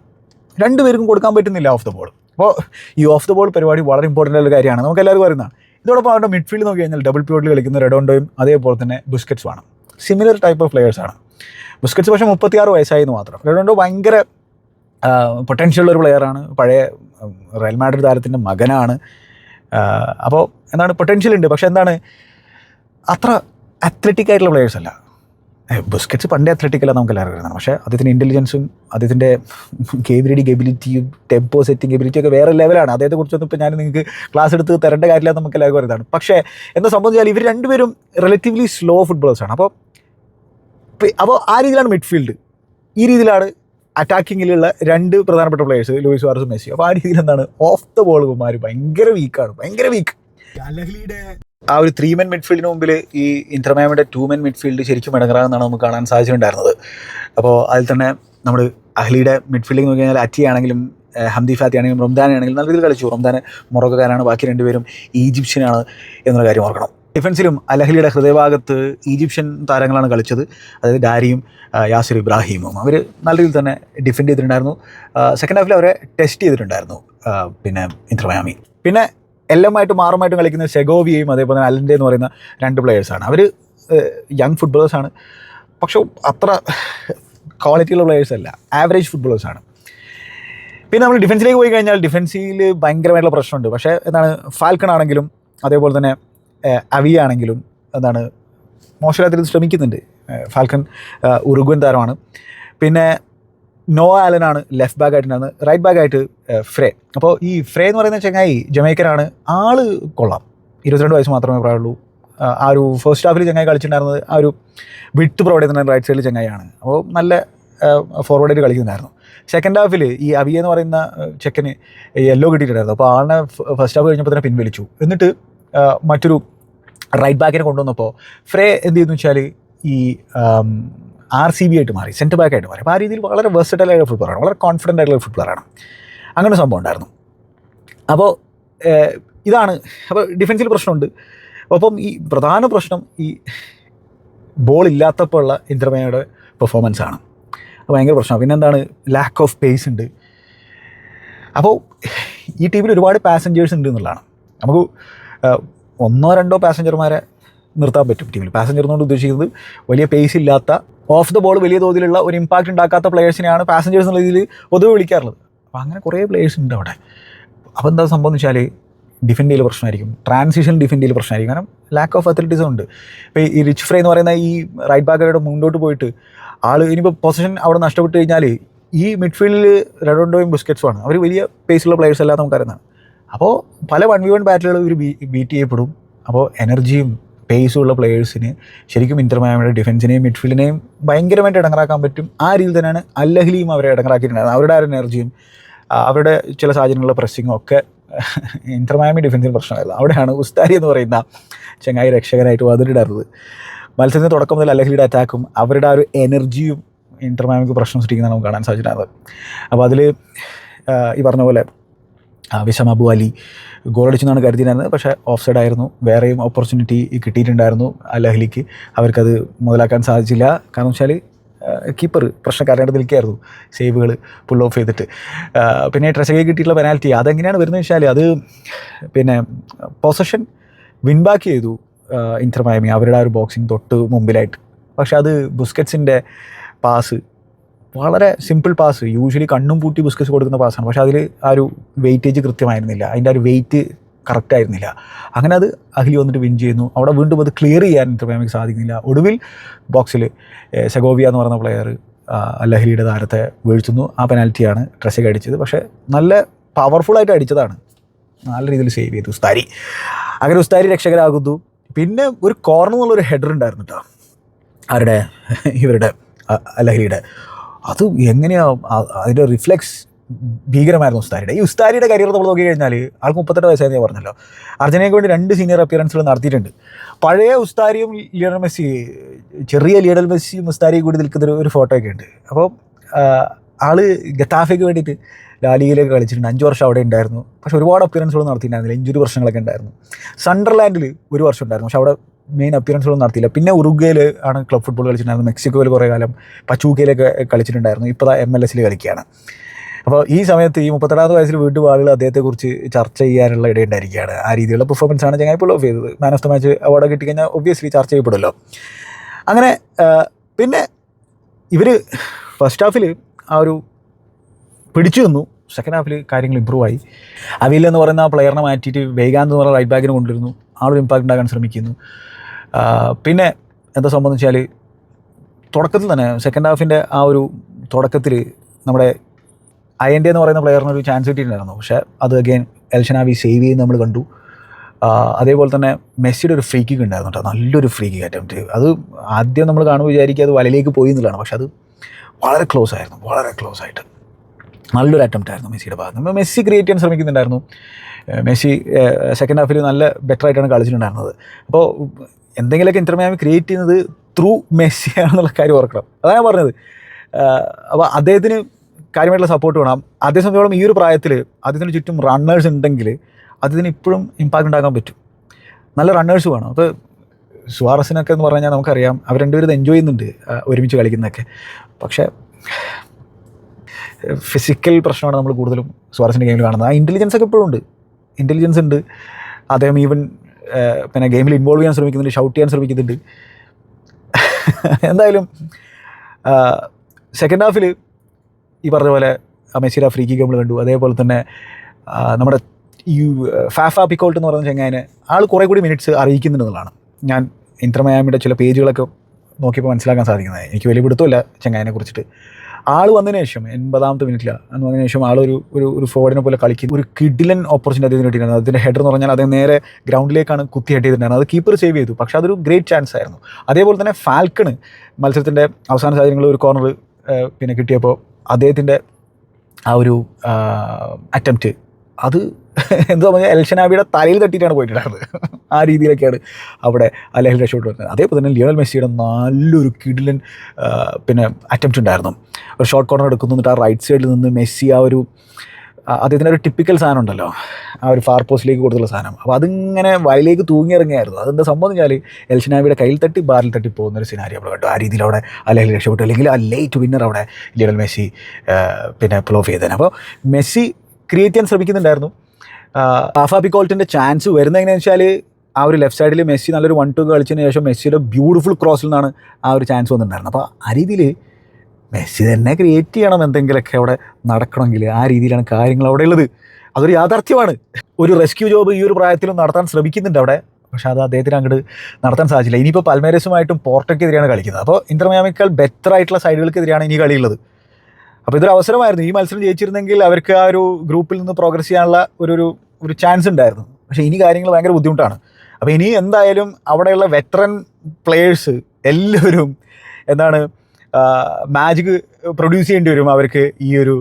S1: രണ്ടുപേർക്കും കൊടുക്കാൻ പറ്റുന്നില്ല ഓഫ് ദ ബോൾ അപ്പോൾ ഈ ഓഫ് ദ ബോൾ പരിപാടി വളരെ ഇമ്പോർട്ടന്റ് ആയിട്ടുള്ള കാര്യമാണ്. നമുക്ക് എല്ലാവർക്കും അറിയുന്നതാണ് ഇതോടൊപ്പം അവരുടെ മിഡ്ഫീൽഡ് നോക്കി കഴിഞ്ഞാൽ ഡബിൾ പ്യൂട്ടിൽ കളിക്കുന്ന റെഡോണ്ടോയും അതേപോലെ തന്നെ ബുസ്കറ്റ്സും ആണ്. സിമിലർ ടൈപ്പ് ഓഫ് പ്ലെയേഴ്സാണ് ബുസ്കറ്റ്സ് പക്ഷേ മുപ്പത്തിയാറ് വയസ്സായി എന്ന് മാത്രം. റെഡോണ്ടോ ഭയങ്കര പൊട്ടൻഷ്യൽ ഒരു പ്ലെയറാണ് പഴയ റയൽ മാഡ്രിഡ് താരത്തിന്റെ മകനാണ്. അപ്പോൾ എന്താണ് പൊട്ടൻഷ്യൽ ഉണ്ട്. പക്ഷേ എന്താണ് അത്ര അത്ലറ്റിക് ആയിട്ടുള്ള പ്ലെയേഴ്സ് അല്ല. ബുസ്കറ്റ്സ് പണ്ടേ അത്ലറ്റിക്കല്ല നമുക്ക് എല്ലാവർക്കും അറിയുന്നതാണ് പക്ഷേ അദ്ദേഹത്തിന്റെ ഇന്റലിജൻസും അദ്ദേഹത്തിന്റെ ഗെയിം കേബിലിറ്റിയും ടെമ്പോ സെറ്റിംഗ് എബിലിറ്റി ഒക്കെ വേറെ ലെവലാണ് അദ്ദേഹത്തെ കുറിച്ചൊന്നും ഇപ്പോൾ ഞാൻ നിങ്ങൾക്ക് ക്ലാസ് എടുത്ത് തരേണ്ട കാര്യമില്ല എന്ന് നമുക്ക് എല്ലാവർക്കും അറിയുന്നതാണ് പക്ഷേ എന്താ സംബന്ധിച്ചാൽ ഇവർ രണ്ടുപേരും റിലേറ്റീവ്ലി സ്ലോ ഫുട്ബോളേഴ്സാണ് അപ്പോൾ അപ്പോൾ ആ രീതിയിലാണ് മിഡ്ഫീൽഡ് ഈ രീതിയിലാണ് അറ്റാക്കിങ്ങിലുള്ള രണ്ട് പ്രധാനപ്പെട്ട പ്ലേയേഴ്സ് ലൂയിസ് വാർസും മെസ്സി അപ്പോൾ ആ രീതിയിൽ എന്താണ്? ഓഫ് ദ ബോൾ കുമാർ ഭയങ്കര വീക്കാണ് ഭയങ്കര വീക്ക് അലഹ്ലിയുടെ ആ ഒരു ത്രീ മെൻ മിഡ്ഫീൽഡിന് മുമ്പിൽ ഈ ഇന്റർമാമിയുടെ ടു മെൻ മിഡ്ഫീൽഡ് ശരിക്കും ഇടങ്ങറാമെന്നാണ് നമുക്ക് കാണാൻ സാധിച്ചിട്ടുണ്ടായിരുന്നത്. അപ്പോൾ അതിൽ തന്നെ നമ്മൾ അഹ്ലിയുടെ മിഡ്ഫീൽഡിൽ നോക്കി കഴിഞ്ഞാൽ അറ്റി ആണെങ്കിലും ഹംദി ഫാത്തി ആണെങ്കിലും റംദാൻ ആണെങ്കിലും നല്ല രീതിയിൽ കളിച്ചു. റംദാൻ മൊറോക്കക്കാരാണ് ബാക്കി രണ്ടുപേരും ഈജിപ്ഷ്യനാണ് എന്നുള്ള കാര്യം ഓർക്കണം. ഡിഫൻസിലും അലഹ്ലിയുടെ ഹൃദയഭാഗത്ത് ഈജിപ്ഷ്യൻ താരങ്ങളാണ് കളിച്ചത്. അതായത് ഡാരിയും യാസിർ ഇബ്രാഹിമും. അവർ നല്ല രീതിയിൽ തന്നെ ഡിഫെൻഡ് ചെയ്തിട്ടുണ്ടായിരുന്നു. സെക്കൻഡ് ഹാഫിൽ അവരെ ടെസ്റ്റ് ചെയ്തിട്ടുണ്ടായിരുന്നു. പിന്നെ ഇന്ദ്രമയാമി പിന്നെ എല്ലാമായിട്ട് മാറുമായിട്ടും കളിക്കുന്ന ഷെഗോവിയയും അതേപോലെ തന്നെ അലന്റെ എന്ന് പറയുന്ന രണ്ട് പ്ലെയേഴ്സാണ് അവർ യങ് ഫുട്ബോളേഴ്സാണ് പക്ഷെ അത്ര ക്വാളിറ്റിയുള്ള പ്ലെയേഴ്സ് അല്ല. ആവറേജ് ഫുട്ബോളേഴ്സാണ് പിന്നെ നമ്മൾ ഡിഫൻസിലേക്ക് പോയി കഴിഞ്ഞാൽ ഡിഫൻസിൽ ഭയങ്കരമായിട്ടുള്ള പ്രശ്നമുണ്ട്. പക്ഷേ എന്താണ് ഫാൽക്കൺ ആണെങ്കിലും അതേപോലെ തന്നെ അവി ആണെങ്കിലും എന്താണ് മോശമില്ലാത്ത ശ്രമിക്കുന്നുണ്ട്. ഫാൽക്കൺ ഉറുഗ്വൻ താരമാണ്. പിന്നെ നോ ആലനാണ് ലെഫ്റ്റ് ബാക്ക് ആയിട്ടുണ്ടായിരുന്നത് റൈറ്റ് ബാക്ക് ആയിട്ട് ഫ്രേ. അപ്പോൾ ഈ ഫ്രേ എന്ന് പറയുന്ന ചങ്ങായി ജമൈക്കനാണ് ആൾ കൊള്ളാം. ഇരുപത്തിരണ്ട് വയസ്സ് മാത്രമേ പ്രായമുള്ളൂ. ആ ഒരു ഫസ്റ്റ് ഹാഫിൽ ചങ്ങായി കളിച്ചിട്ടുണ്ടായിരുന്നത് ആ ഒരു വിട്ട് പ്രൊവൈഡ് ചെയ്യുന്ന റൈറ്റ് സൈഡിൽ ചങ്ങായിയാണ്. അപ്പോൾ നല്ല ഫോർവേഡായിട്ട് കളിക്കുന്നുണ്ടായിരുന്നു. സെക്കൻഡ് ഹാഫിൽ ഈ അവിയ എന്ന് പറയുന്ന ചെക്കന് യെല്ലോ കിട്ടിയിട്ടുണ്ടായിരുന്നു. അപ്പോൾ ആളിനെ ഫസ്റ്റ് ഹാഫ് കഴിഞ്ഞപ്പോൾ തന്നെ പിൻവലിച്ചു. എന്നിട്ട് മറ്റൊരു റൈറ്റ് ബാക്കിനെ കൊണ്ടുവന്നപ്പോൾ ഫ്രേ എന്ത് ചെയ്യുന്നു വെച്ചാൽ ഈ ആർ സി ബി ആയിട്ട് മാറി സെന്റർ ബാക്ക് ആയിട്ട് മാറി. അപ്പോൾ ആ രീതിയിൽ വളരെ വെർസറ്റൈൽ ആയിട്ടുള്ള ഫുട്ബോളാണ് വളരെ കോൺഫിഡന്റ് ആയിട്ടുള്ള ഫുട്ബോളാണ് അങ്ങനെ സംഭവം ഉണ്ടായിരുന്നു. അപ്പോൾ ഇതാണ് അപ്പോൾ ഡിഫൻസിൽ പ്രശ്നമുണ്ട്. അപ്പം ഈ പ്രധാന പ്രശ്നം ഈ ബോൾ ഇല്ലാത്തപ്പോൾ ഉള്ള ഇന്ദ്രമേയുടെ പെർഫോമൻസ് ആണ്. അപ്പോൾ ഭയങ്കര പ്രശ്നമാണ്. പിന്നെ എന്താണ് ലാക്ക് ഓഫ് പേസ് ഉണ്ട്. അപ്പോൾ ഈ ടീമിൽ ഒരുപാട് പാസഞ്ചേഴ്സ് ഉണ്ട് എന്നുള്ളതാണ്. നമുക്ക് ഒന്നോ രണ്ടോ പാസഞ്ചർമാരെ നിർത്താൻ പറ്റും ടീമിൽ പാസഞ്ചർ എന്നുകൊണ്ട് ഉദ്ദേശിക്കുന്നത് വലിയ പേസ് ഇല്ലാത്ത ഓഫ് ദ ബോൾ വലിയ തോതിലുള്ള ഒരു ഇമ്പാക്റ്റ് ഉണ്ടാക്കാത്ത പ്ലെയേഴ്സിനെയാണ് പാസഞ്ചേഴ്സ് എന്നുള്ള രീതിയിൽ പൊതുവെ വിളിക്കാറുള്ളത്. അപ്പോൾ അങ്ങനെ കുറേ പ്ലേയേഴ്സ് ഉണ്ട് അവിടെ. അപ്പോൾ എന്താ സംഭവം എന്ന് വെച്ചാൽ ഡിഫെൻഡ് ചെയ്യൽ പ്രശ്നമായിരിക്കും. ട്രാൻസിഷൻ ഡിഫെൻഡ് ചെയ്യൽ പ്രശ്നമായിരിക്കും. കാരണം ലാക്ക് ഓഫ് അത്ലറ്റിസം ഉണ്ട്. ഇപ്പോൾ ഈ റിച്ച് ഫ്രൈ എന്ന് പറയുന്ന ഈ റൈറ്റ് ബാക്കയുടെ മുന്നോട്ട് പോയിട്ട് ആൾ ഇനിയിപ്പോൾ പൊസിഷൻ അവിടെ നഷ്ടപ്പെട്ട് കഴിഞ്ഞാൽ ഈ മിഡ്ഫീൽഡിൽ റെഡോണ്ടോയും ബിസ്ക്കറ്റ്സുമാണ് അവർ വലിയ പേസുള്ള പ്ലേയേഴ്സ് അല്ലാതെ നമുക്കറിയുന്നതാണ്. അപ്പോൾ പല വൺ വി വൺ ബാറ്റിലുകൾ ഇവർ ബീറ്റ് ചെയ്യപ്പെടും. അപ്പോൾ എനർജിയും പേസും പ്ലെയേഴ്സിന് ശരിക്കും മയാമിയുടെ ഡിഫൻസിനെയും മിഡ്ഫീൽഡിനെയും ഭയങ്കരമായിട്ട് ഇടങ്ങറാക്കാൻ പറ്റും. ആ രീതിയിൽ തന്നെയാണ് അല്ലഹ്ലിയും അവരെ ഇടങ്ങറാക്കിയിട്ടുണ്ടായിരുന്നത്. അവരുടെ ആ ഒരു എനർജിയും അവരുടെ ചില സാഹചര്യങ്ങളിലെ പ്രസ്സിങ്ങും ഒക്കെ ഇന്റർമാമി ഡിഫൻസിന് പ്രശ്നമായിരുന്നു. അവിടെയാണ് ഉസ്താരി എന്ന് പറയുന്ന ചങ്ങായി രക്ഷകനായിട്ട് വന്നിട്ടുണ്ടായിരുന്നത്. മത്സരത്തിന് തുടക്കം മുതൽ അല്ലഹ്ലിയുടെ അറ്റാക്കും അവരുടെ ആ ഒരു എനർജിയും ഇന്റർമാമിക്ക് പ്രശ്നം സൃഷ്ടിക്കുന്നതാണ് നമുക്ക് കാണാൻ സാധിച്ചിട്ടുണ്ടായിരുന്നത്. അപ്പോൾ അതിൽ ഈ പറഞ്ഞ പോലെ വിഷം അബു അലി ഗോൾ അടിച്ചെന്നാണ് കരുതിയിരുന്നത്. പക്ഷേ ഓഫ് സൈഡ് ആയിരുന്നു. വേറെയും ഓപ്പർച്യൂണിറ്റി കിട്ടിയിട്ടുണ്ടായിരുന്നു അലഹ്ലിക്ക് അവർക്കത് മുതലാക്കാൻ സാധിച്ചില്ല. കാരണം വെച്ചാൽ കീപ്പർ പ്രശ്നക്കാരനായിട്ട് നിൽക്കുകയായിരുന്നു. സേവുകൾ പുൾ ഓഫ് ചെയ്തിട്ട്. പിന്നെ ട്രഷകി കിട്ടിയിട്ടുള്ള പെനാൽറ്റി അതെങ്ങനെയാണ് വരുന്നത് വെച്ചാൽ അത് പിന്നെ പൊസഷൻ വിൻ ബാക്ക് ചെയ്തു ഇന്റർ മയമി. അവരുടെ ആ ഒരു ബോക്സിങ് തൊട്ട് മുമ്പിലായിട്ട്. പക്ഷെ അത് ബുസ്കറ്റ്സിന്റെ പാസ് വളരെ സിമ്പിൾ പാസ് യൂഷ്വലി കണ്ണും പൂട്ടി ബുസ്കറ്റ്സ് കൊടുക്കുന്ന പാസ്സാണ് പക്ഷേ അതിൽ ആ ഒരു വെയിറ്റേജ് കൃത്യമായിരുന്നില്ല. അതിന്റെ ആ ഒരു വെയിറ്റ് കറക്റ്റ് ആയിരുന്നില്ല. അങ്ങനെ അത് അഹ്ലി വന്നിട്ട് വിൻ ചെയ്യുന്നു. അവിടെ വീണ്ടും അത് ക്ലിയർ ചെയ്യാൻ ഇന്റർമേമിക്ക് സാധിക്കുന്നില്ല. ഒടുവിൽ ബോക്സിൽ സെഗോവിയ എന്ന് പറയുന്ന പ്ലെയർ അല്ലഹലിയുടെ താരത്തെ വീഴ്ത്തുന്നു. ആ പെനാൽറ്റിയാണ് ട്രസ്സൊക്കെ അടിച്ചത്. പക്ഷേ നല്ല പവർഫുള്ളായിട്ട് അടിച്ചതാണ്. നല്ല രീതിയിൽ സേവ് ചെയ്തു ഉസ്താരി. അങ്ങനെ ഉസ്താരി രക്ഷകരാകുന്നു. പിന്നെ ഒരു കോർണർ എന്നുള്ളൊരു ഹെഡർ ഉണ്ടായിരുന്നു കേട്ടോ ആരുടെ? ഇവരുടെ അല്ലഹലിയുടെ അത് എങ്ങനെയാണ് അതിന്റെ റിഫ്ലെക്സ് ഭീകരമായിരുന്നു ഉസ്താരിയുടെ ഈ ഉസ്താരിയുടെ കരിയർ നമ്മൾ നോക്കി കഴിഞ്ഞാൽ ആൾക്ക് മുപ്പത്തെട്ട് വയസ്സായി ഞാൻ പറഞ്ഞല്ലോ. അർജന്റീനയ്ക്ക് വേണ്ടി രണ്ട് സീനിയർ അപ്പിയറൻസുകൾ നടത്തിയിട്ടുണ്ട്. പഴയ ഉസ്താരിയും ലിയണൽ മെസ്സി ചെറിയ ലിയണൽ മെസ്സിയും ഉസ്താരിയും കൂടി നിൽക്കുന്ന ഒരു- ഫോട്ടോ ഒക്കെ ഉണ്ട്. അപ്പോൾ ആൾ ഗത്താഫയ്ക്ക് വേണ്ടിയിട്ട് ലാലിയിലേക്ക് കളിച്ചിട്ടുണ്ട്. അഞ്ച് വർഷം അവിടെ ഉണ്ടായിരുന്നു. പക്ഷേ ഒരുപാട് അപ്പിയറൻസുകൾ നടത്തിയിട്ടുണ്ടായിരുന്നില്ല. ഇഞ്ചുറി പ്രശ്നങ്ങളൊക്കെ ഉണ്ടായിരുന്നു. സണ്ടർലാൻഡിൽ ഒരു വർഷം ഉണ്ടായിരുന്നു. പക്ഷെ അവിടെ മെയിൻ അപ്പിയറൻസുകൾ നടത്തിയില്ല. പിന്നെ ഉറുഗ്വയിൽ ആണ് ക്ലബ് ഫുട്ബോൾ കളിച്ചിട്ടുണ്ടായിരുന്നു മെക്സിക്കോയിൽ കുറേ കാലം പച്ചൂക്കയിലൊക്കെ കളിച്ചിട്ടുണ്ടായിരുന്നു. ഇപ്പോൾ എം എൽ എസിൽ കളിക്കുകയാണ്. അപ്പോൾ ഈ സമയത്ത് ഈ മുപ്പത്തെട്ടാമത് വയസ്സിൽ വീണ്ടും ആളുകൾ അദ്ദേഹത്തെക്കുറിച്ച് ചർച്ച ചെയ്യാനുള്ള ഇടയുണ്ടായിരിക്കുകയാണ് ആ രീതിയിലുള്ള പെർഫോമൻസ് ആണ് ചങ്ങായി പുൾ ഓഫ് ചെയ്തത്. Man of the match award കിട്ടിക്കഴിഞ്ഞാൽ ഒബ്വിയസ്ലി ചർച്ച ചെയ്യപ്പെടുമല്ലോ. അങ്ങനെ പിന്നെ ഇവർ ഫസ്റ്റ് ഹാഫിൽ ആ ഒരു പിടിച്ചു നിന്നു. സെക്കൻഡ് ഹാഫിൽ കാര്യങ്ങൾ ഇമ്പ്രൂവ് ആയി. അവിൽ എന്ന് പറയുന്ന ആ പ്ലെയറിനെ മാറ്റിയിട്ട് വേഗാന്ത് എന്ന് പറയുന്ന റൈറ്റ് ബാക്കിന് കൊണ്ടുവരുന്നു. ആളൊരു ഇമ്പാക്റ്റ് ഉണ്ടാക്കാൻ ശ്രമിക്കുന്നു. പിന്നെ എന്താ സംഭവം വെച്ചാൽ തുടക്കത്തിൽ തന്നെ സെക്കൻഡ് ഹാഫിന്റെ ആ ഒരു തുടക്കത്തിൽ നമ്മുടെ അയന്റെ എന്ന് പറയുന്ന പ്ലെയറിന് ഒരു ചാൻസ് കിട്ടിയിട്ടുണ്ടായിരുന്നു. പക്ഷേ അത് അഗെയിൻ എൽഷനാവി സേവ് ചെയ്യുന്ന നമ്മൾ കണ്ടു. അതേപോലെ തന്നെ മെസ്സിയുടെ ഒരു ഫ്രീ കിക്ക് ഉണ്ടായിരുന്നു കേട്ടോ. നല്ലൊരു ഫ്രീ കിക്ക് അറ്റംപ്റ്റ് അത് ആദ്യം നമ്മൾ കാണുമ്പോൾ വിചാരിക്കുക അത് വലയിലേക്ക് പോയി എന്നുള്ളതാണ്. പക്ഷെ അത് വളരെ ക്ലോസ് ആയിരുന്നു. വളരെ ക്ലോസ് ആയിട്ട്. നല്ലൊരു അറ്റംപ്റ്റ് ആയിരുന്നു മെസ്സിയുടെ ഭാഗത്ത് നിന്ന്. മെസ്സി ക്രിയേറ്റ് ചെയ്യാൻ ശ്രമിക്കുന്നുണ്ടായിരുന്നു. മെസ്സി സെക്കൻഡ് ഹാഫിൽ നല്ല ബെറ്റർ ആയിട്ടാണ് കളിച്ചിട്ടുണ്ടായിരുന്നത്. അപ്പോൾ എന്തെങ്കിലുമൊക്കെ ഇന്റർമയാമി ക്രിയേറ്റ് ചെയ്യുന്നത് ത്രൂ മെസ്സിയാണെന്നുള്ള കാര്യം ഓർക്കണം. അതാണ് ഞാൻ പറഞ്ഞത്. അപ്പോൾ അദ്ദേഹത്തിന് കാര്യമായിട്ടുള്ള സപ്പോർട്ട് വേണം. അതേ സമയത്തോളം ഈ ഒരു പ്രായത്തിൽ അദ്ദേഹത്തിന് ചുറ്റും റണ്ണേഴ്സ് ഉണ്ടെങ്കിൽ അദ്ദേഹത്തിന് ഇപ്പോഴും ഇമ്പാക്റ്റ് ഉണ്ടാക്കാൻ പറ്റും. നല്ല റണ്ണേഴ്സ് വേണം. അപ്പോൾ സുവാറസിനൊക്കെ എന്ന് പറഞ്ഞാൽ നമുക്കറിയാം. അവർ രണ്ടുപേരും ഇത് എൻജോയ് ചെയ്യുന്നുണ്ട് ഒരുമിച്ച് കളിക്കുന്നതൊക്കെ. പക്ഷേ ഫിസിക്കൽ പ്രശ്നമാണ് നമ്മൾ കൂടുതലും സുവാറസിന്റെ ഗെയിമിൽ കാണുന്നത്. ആ ഇന്റലിജൻസ് ഒക്കെ ഇപ്പോഴും ഉണ്ട്. ഇന്റലിജൻസ് ഉണ്ട്. അദ്ദേഹം ഈവൻ പിന്നെ ഗെയിമിൽ ഇൻവോൾവ് ചെയ്യാൻ ശ്രമിക്കുന്നുണ്ട് ഷൗട്ട് ചെയ്യാൻ ശ്രമിക്കുന്നുണ്ട്. എന്തായാലും സെക്കൻഡ് ഹാഫിൽ ഈ പറഞ്ഞ പോലെ മെസ്സിയുടെ ഫ്രീ കിക്ക് നമ്മൾ കണ്ടു. അതേപോലെ തന്നെ നമ്മുടെ ഈ ഫാഫ പിക്കോൾട്ട് എന്ന് പറയുന്ന ചെങ്ങായനെ ആൾ കുറേ കൂടി മിനിറ്റ്സ് അറിയിക്കുന്നുണ്ടെന്നുള്ളതാണ് ഞാൻ ഇന്ത്രമയാമിയുടെ ചില പേജുകളൊക്കെ നോക്കിയപ്പോൾ മനസ്സിലാക്കാൻ സാധിക്കുന്നത് എനിക്ക് വലിയ പിടുത്തമില്ല ചെങ്ങായനെ കുറിച്ചിട്ട്. ആൾ വന്നതിന് ശേഷം എൺപതാമത്തെ മിനിറ്റിലാണ് അന്ന് വന്നതിന് ശേഷം ആൾ ഒരു ഒരു ഒരു പോലെ കളിക്കുന്നു. ഒരു കിഡിലൻ ഓപ്പർച്യൂണിറ്റി അദ്ദേഹത്തിന് കിട്ടിയിട്ടുണ്ട്. അതിന്റെ ഹെഡർ എന്ന് പറഞ്ഞാൽ അദ്ദേഹം നേരെ ഗ്രൗണ്ടിലേക്കാണ് കുത്തി ഹെഡ് ചെയ്തിട്ടുണ്ടായിരുന്നത്. അത് കീപ്പർ സേവ് ചെയ്തു. പക്ഷേ അതൊരു ഗ്രേറ്റ് ചാൻസ് ആയിരുന്നു. അതേപോലെ തന്നെ ഫാൽക്കണ് മത്സരത്തിന്റെ അവസാന സാഹചര്യങ്ങളിൽ ഒരു കോർണർ പിന്നെ കിട്ടിയപ്പോൾ അദ്ദേഹത്തിന്റെ ആ ഒരു അറ്റംപ്റ്റ് അത് എന്താ പറഞ്ഞാൽ എൽഷനാബിയുടെ തലയിൽ തട്ടിയിട്ടാണ് പോയിട്ടുണ്ടായിരുന്നത്. ആ രീതിയിലൊക്കെയാണ് അവിടെ അലഹൽ ഷോട്ട് വരുന്നത്. അതേപോലെ തന്നെ ലിയോണൽ മെസ്സിയുടെ നല്ലൊരു കിഡിലൻ പിന്നെ അറ്റംപ്റ്റ് ഉണ്ടായിരുന്നു. ഒരു ഷോർട്ട് കോർണർ എടുക്കുന്നു എന്നിട്ട് ആ റൈറ്റ് സൈഡിൽ നിന്ന് മെസ്സി ആ ഒരു അദ്ദേഹത്തിന്റെ ഒരു ടിപ്പിക്കൽ സാധനം ഉണ്ടല്ലോ. ആ ഒരു ഫാർ പോസ്റ്റിലേക്ക് കൊടുത്തുള്ള സാധനം. അപ്പോൾ അതിങ്ങനെ വയലേക്ക് തൂങ്ങിയിറങ്ങിയായിരുന്നു. അതെന്താ സംഭവം വെച്ചാൽ എൽഷനാബിയുടെ കയ്യിൽ തട്ടി ബാറിൽ തട്ടി പോകുന്ന ഒരു സിനാരി അവിടെ കണ്ടു. ആ രീതിയിൽ അവിടെ അല്ലെങ്കിൽ രക്ഷപ്പെട്ടു. അല്ലെങ്കിൽ ആ ലേറ്റ് വിന്നർ അവിടെ ലിയണൽ മെസ്സി പിന്നെ പ്ലോഫ് ചെയ്തേനെ. അപ്പോൾ മെസ്സി ക്രിയേറ്റ് ചെയ്യാൻ ശ്രമിക്കുന്നുണ്ടായിരുന്നു. ആഫ പിക്കോൾട്ടിന്റെ ചാൻസ് വരുന്നത് എങ്ങനെയാണെന്ന് വെച്ചാൽ ആ ഒരു ലെഫ്റ്റ് സൈഡിൽ മെസ്സി നല്ലൊരു വൺ ടു കളിച്ചതിന് ശേഷം മെസ്സിയുടെ ബ്യൂട്ടിഫുൾ ക്രോസിൽ നിന്നാണ് ആ ഒരു ചാൻസ് വന്നിട്ടുണ്ടായിരുന്നത്. അപ്പോൾ ആ രീതിയിൽ മെസ്സി തന്നെ ക്രിയേറ്റ് ചെയ്യണം എന്തെങ്കിലുമൊക്കെ അവിടെ നടക്കണമെങ്കിൽ ആ രീതിയിലാണ് കാര്യങ്ങൾ അവിടെ ഉള്ളത്. അതൊരു യാഥാർത്ഥ്യമാണ്. ഒരു റെസ്ക്യൂ ജോബ് ഈ ഒരു പ്രായത്തിലും നടത്താൻ ശ്രമിക്കുന്നുണ്ട് അവിടെ. പക്ഷേ അത് അദ്ദേഹത്തിന് അങ്ങോട്ട് നടത്താൻ സാധിച്ചില്ല. ഇനിയിപ്പോൾ പൽമേരസുമായിട്ടും പോർട്ടയ്ക്കെതിരെയാണ് കളിക്കുന്നത്. അപ്പോൾ ഇന്റർമയാമിക്കാൾ ബെറ്റർ ആയിട്ടുള്ള സൈഡുകൾക്കെതിരെയാണ് ഇനി കളിയുള്ളത് അപ്പോൾ ഇതൊരു അവസരമായിരുന്നു. ഈ മത്സരം ജയിച്ചിരുന്നെങ്കിൽ അവർക്ക് ആ ഒരു ഗ്രൂപ്പിൽ നിന്ന് പ്രോഗ്രസ് ചെയ്യാനുള്ള ഒരു ഒരു ഒരു ചാൻസ് ഉണ്ടായിരുന്നു. പക്ഷേ ഇനി കാര്യങ്ങൾ ഭയങ്കര ബുദ്ധിമുട്ടാണ്. അപ്പോൾ ഇനി എന്തായാലും അവിടെയുള്ള വെറ്ററൻ പ്ലേയേഴ്സ് എല്ലാവരും എന്താണ് മാജിക് പ്രൊഡ്യൂസ് ചെയ്യേണ്ടി വരും അവർക്ക് ഈ ഒരു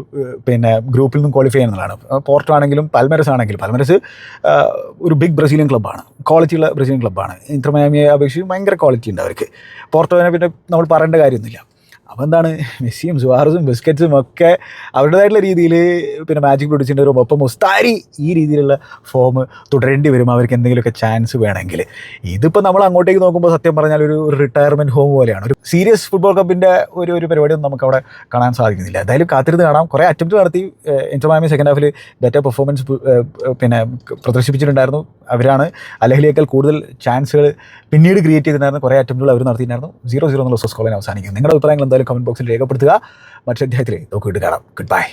S1: പിന്നെ ഗ്രൂപ്പിൽ നിന്നും ക്വാളിഫൈ ചെയ്യുന്നതാണ്. പോർട്ടോ ആണെങ്കിലും പൽമരസ് ആണെങ്കിലും. പൽമരസ് ഒരു ബിഗ് ബ്രസീലിയൻ ക്ലബ്ബാണ് ക്വാളിറ്റിയുള്ള ബ്രസീലിയൻ ക്ലബ്ബാണ് ഇന്റർമയാമിയെ അപേക്ഷിച്ച് ഭയങ്കര ക്വാളിറ്റി ഉണ്ട് അവർക്ക്. പോർട്ടോനെ പിന്നെ നമ്മൾ പറയേണ്ട കാര്യമൊന്നുമില്ല. അപ്പോൾ എന്താണ് മെസ്സിയും സുവാറസും ബിസ്ക്കറ്റ്സും ഒക്കെ അവരുടേതായിട്ടുള്ള രീതിയിൽ പിന്നെ മാജിക് പ്രൊഡ്യൂസിന്റെ ഒപ്പം മുസ്താരി ഈ രീതിയിലുള്ള ഫോം തുടരേണ്ടി വരും. അവർക്ക് എന്തെങ്കിലുമൊക്കെ ചാൻസ് വേണമെങ്കിൽ. ഇതിപ്പോൾ നമ്മൾ അങ്ങോട്ടേക്ക് നോക്കുമ്പോൾ സത്യം പറഞ്ഞാൽ ഒരു റിട്ടയർമെന്റ് ഹോം പോലെയാണ്. ഒരു സീരിയസ് ഫുട്ബോൾ കപ്പിന്റെ ഒരു ഒരു പരിപാടിയൊന്നും നമുക്ക് അവിടെ കാണാൻ സാധിക്കുന്നില്ല. എന്തായാലും കാത്തിരുന്ന് കാണാം. കുറേ അറ്റംപ്റ്റ് നടത്തി ഇന്റർമാമി സെക്കൻഡ് ഹാഫിൽ ബെറ്റർ പെർഫോമൻസ് പിന്നെ പ്രദർശിപ്പിച്ചിട്ടുണ്ടായിരുന്നു. അവരാണ് അലഹലിയേക്കാൾ കൂടുതൽ ചാൻസുകൾ പിന്നീട് ക്രിയേറ്റ് ചെയ്തിട്ടുണ്ടായിരുന്നു കുറേ അറ്റംപ്റ്റുകൾ അവർ നടത്തിയിട്ടുണ്ടായിരുന്നു. സീറോ സീറോ എന്നുള്ള സ്കോളിനെ അവസാനിക്കും നിങ്ങളുടെ അഭിപ്രായങ്ങൾ എന്തായാലും കമന്റ് ബോക്സിൽ രേഖപ്പെടുത്തുക. മറ്റൊരു അധ്യായത്തിൽ നോക്കിയിട്ട് കാണാം. Good bye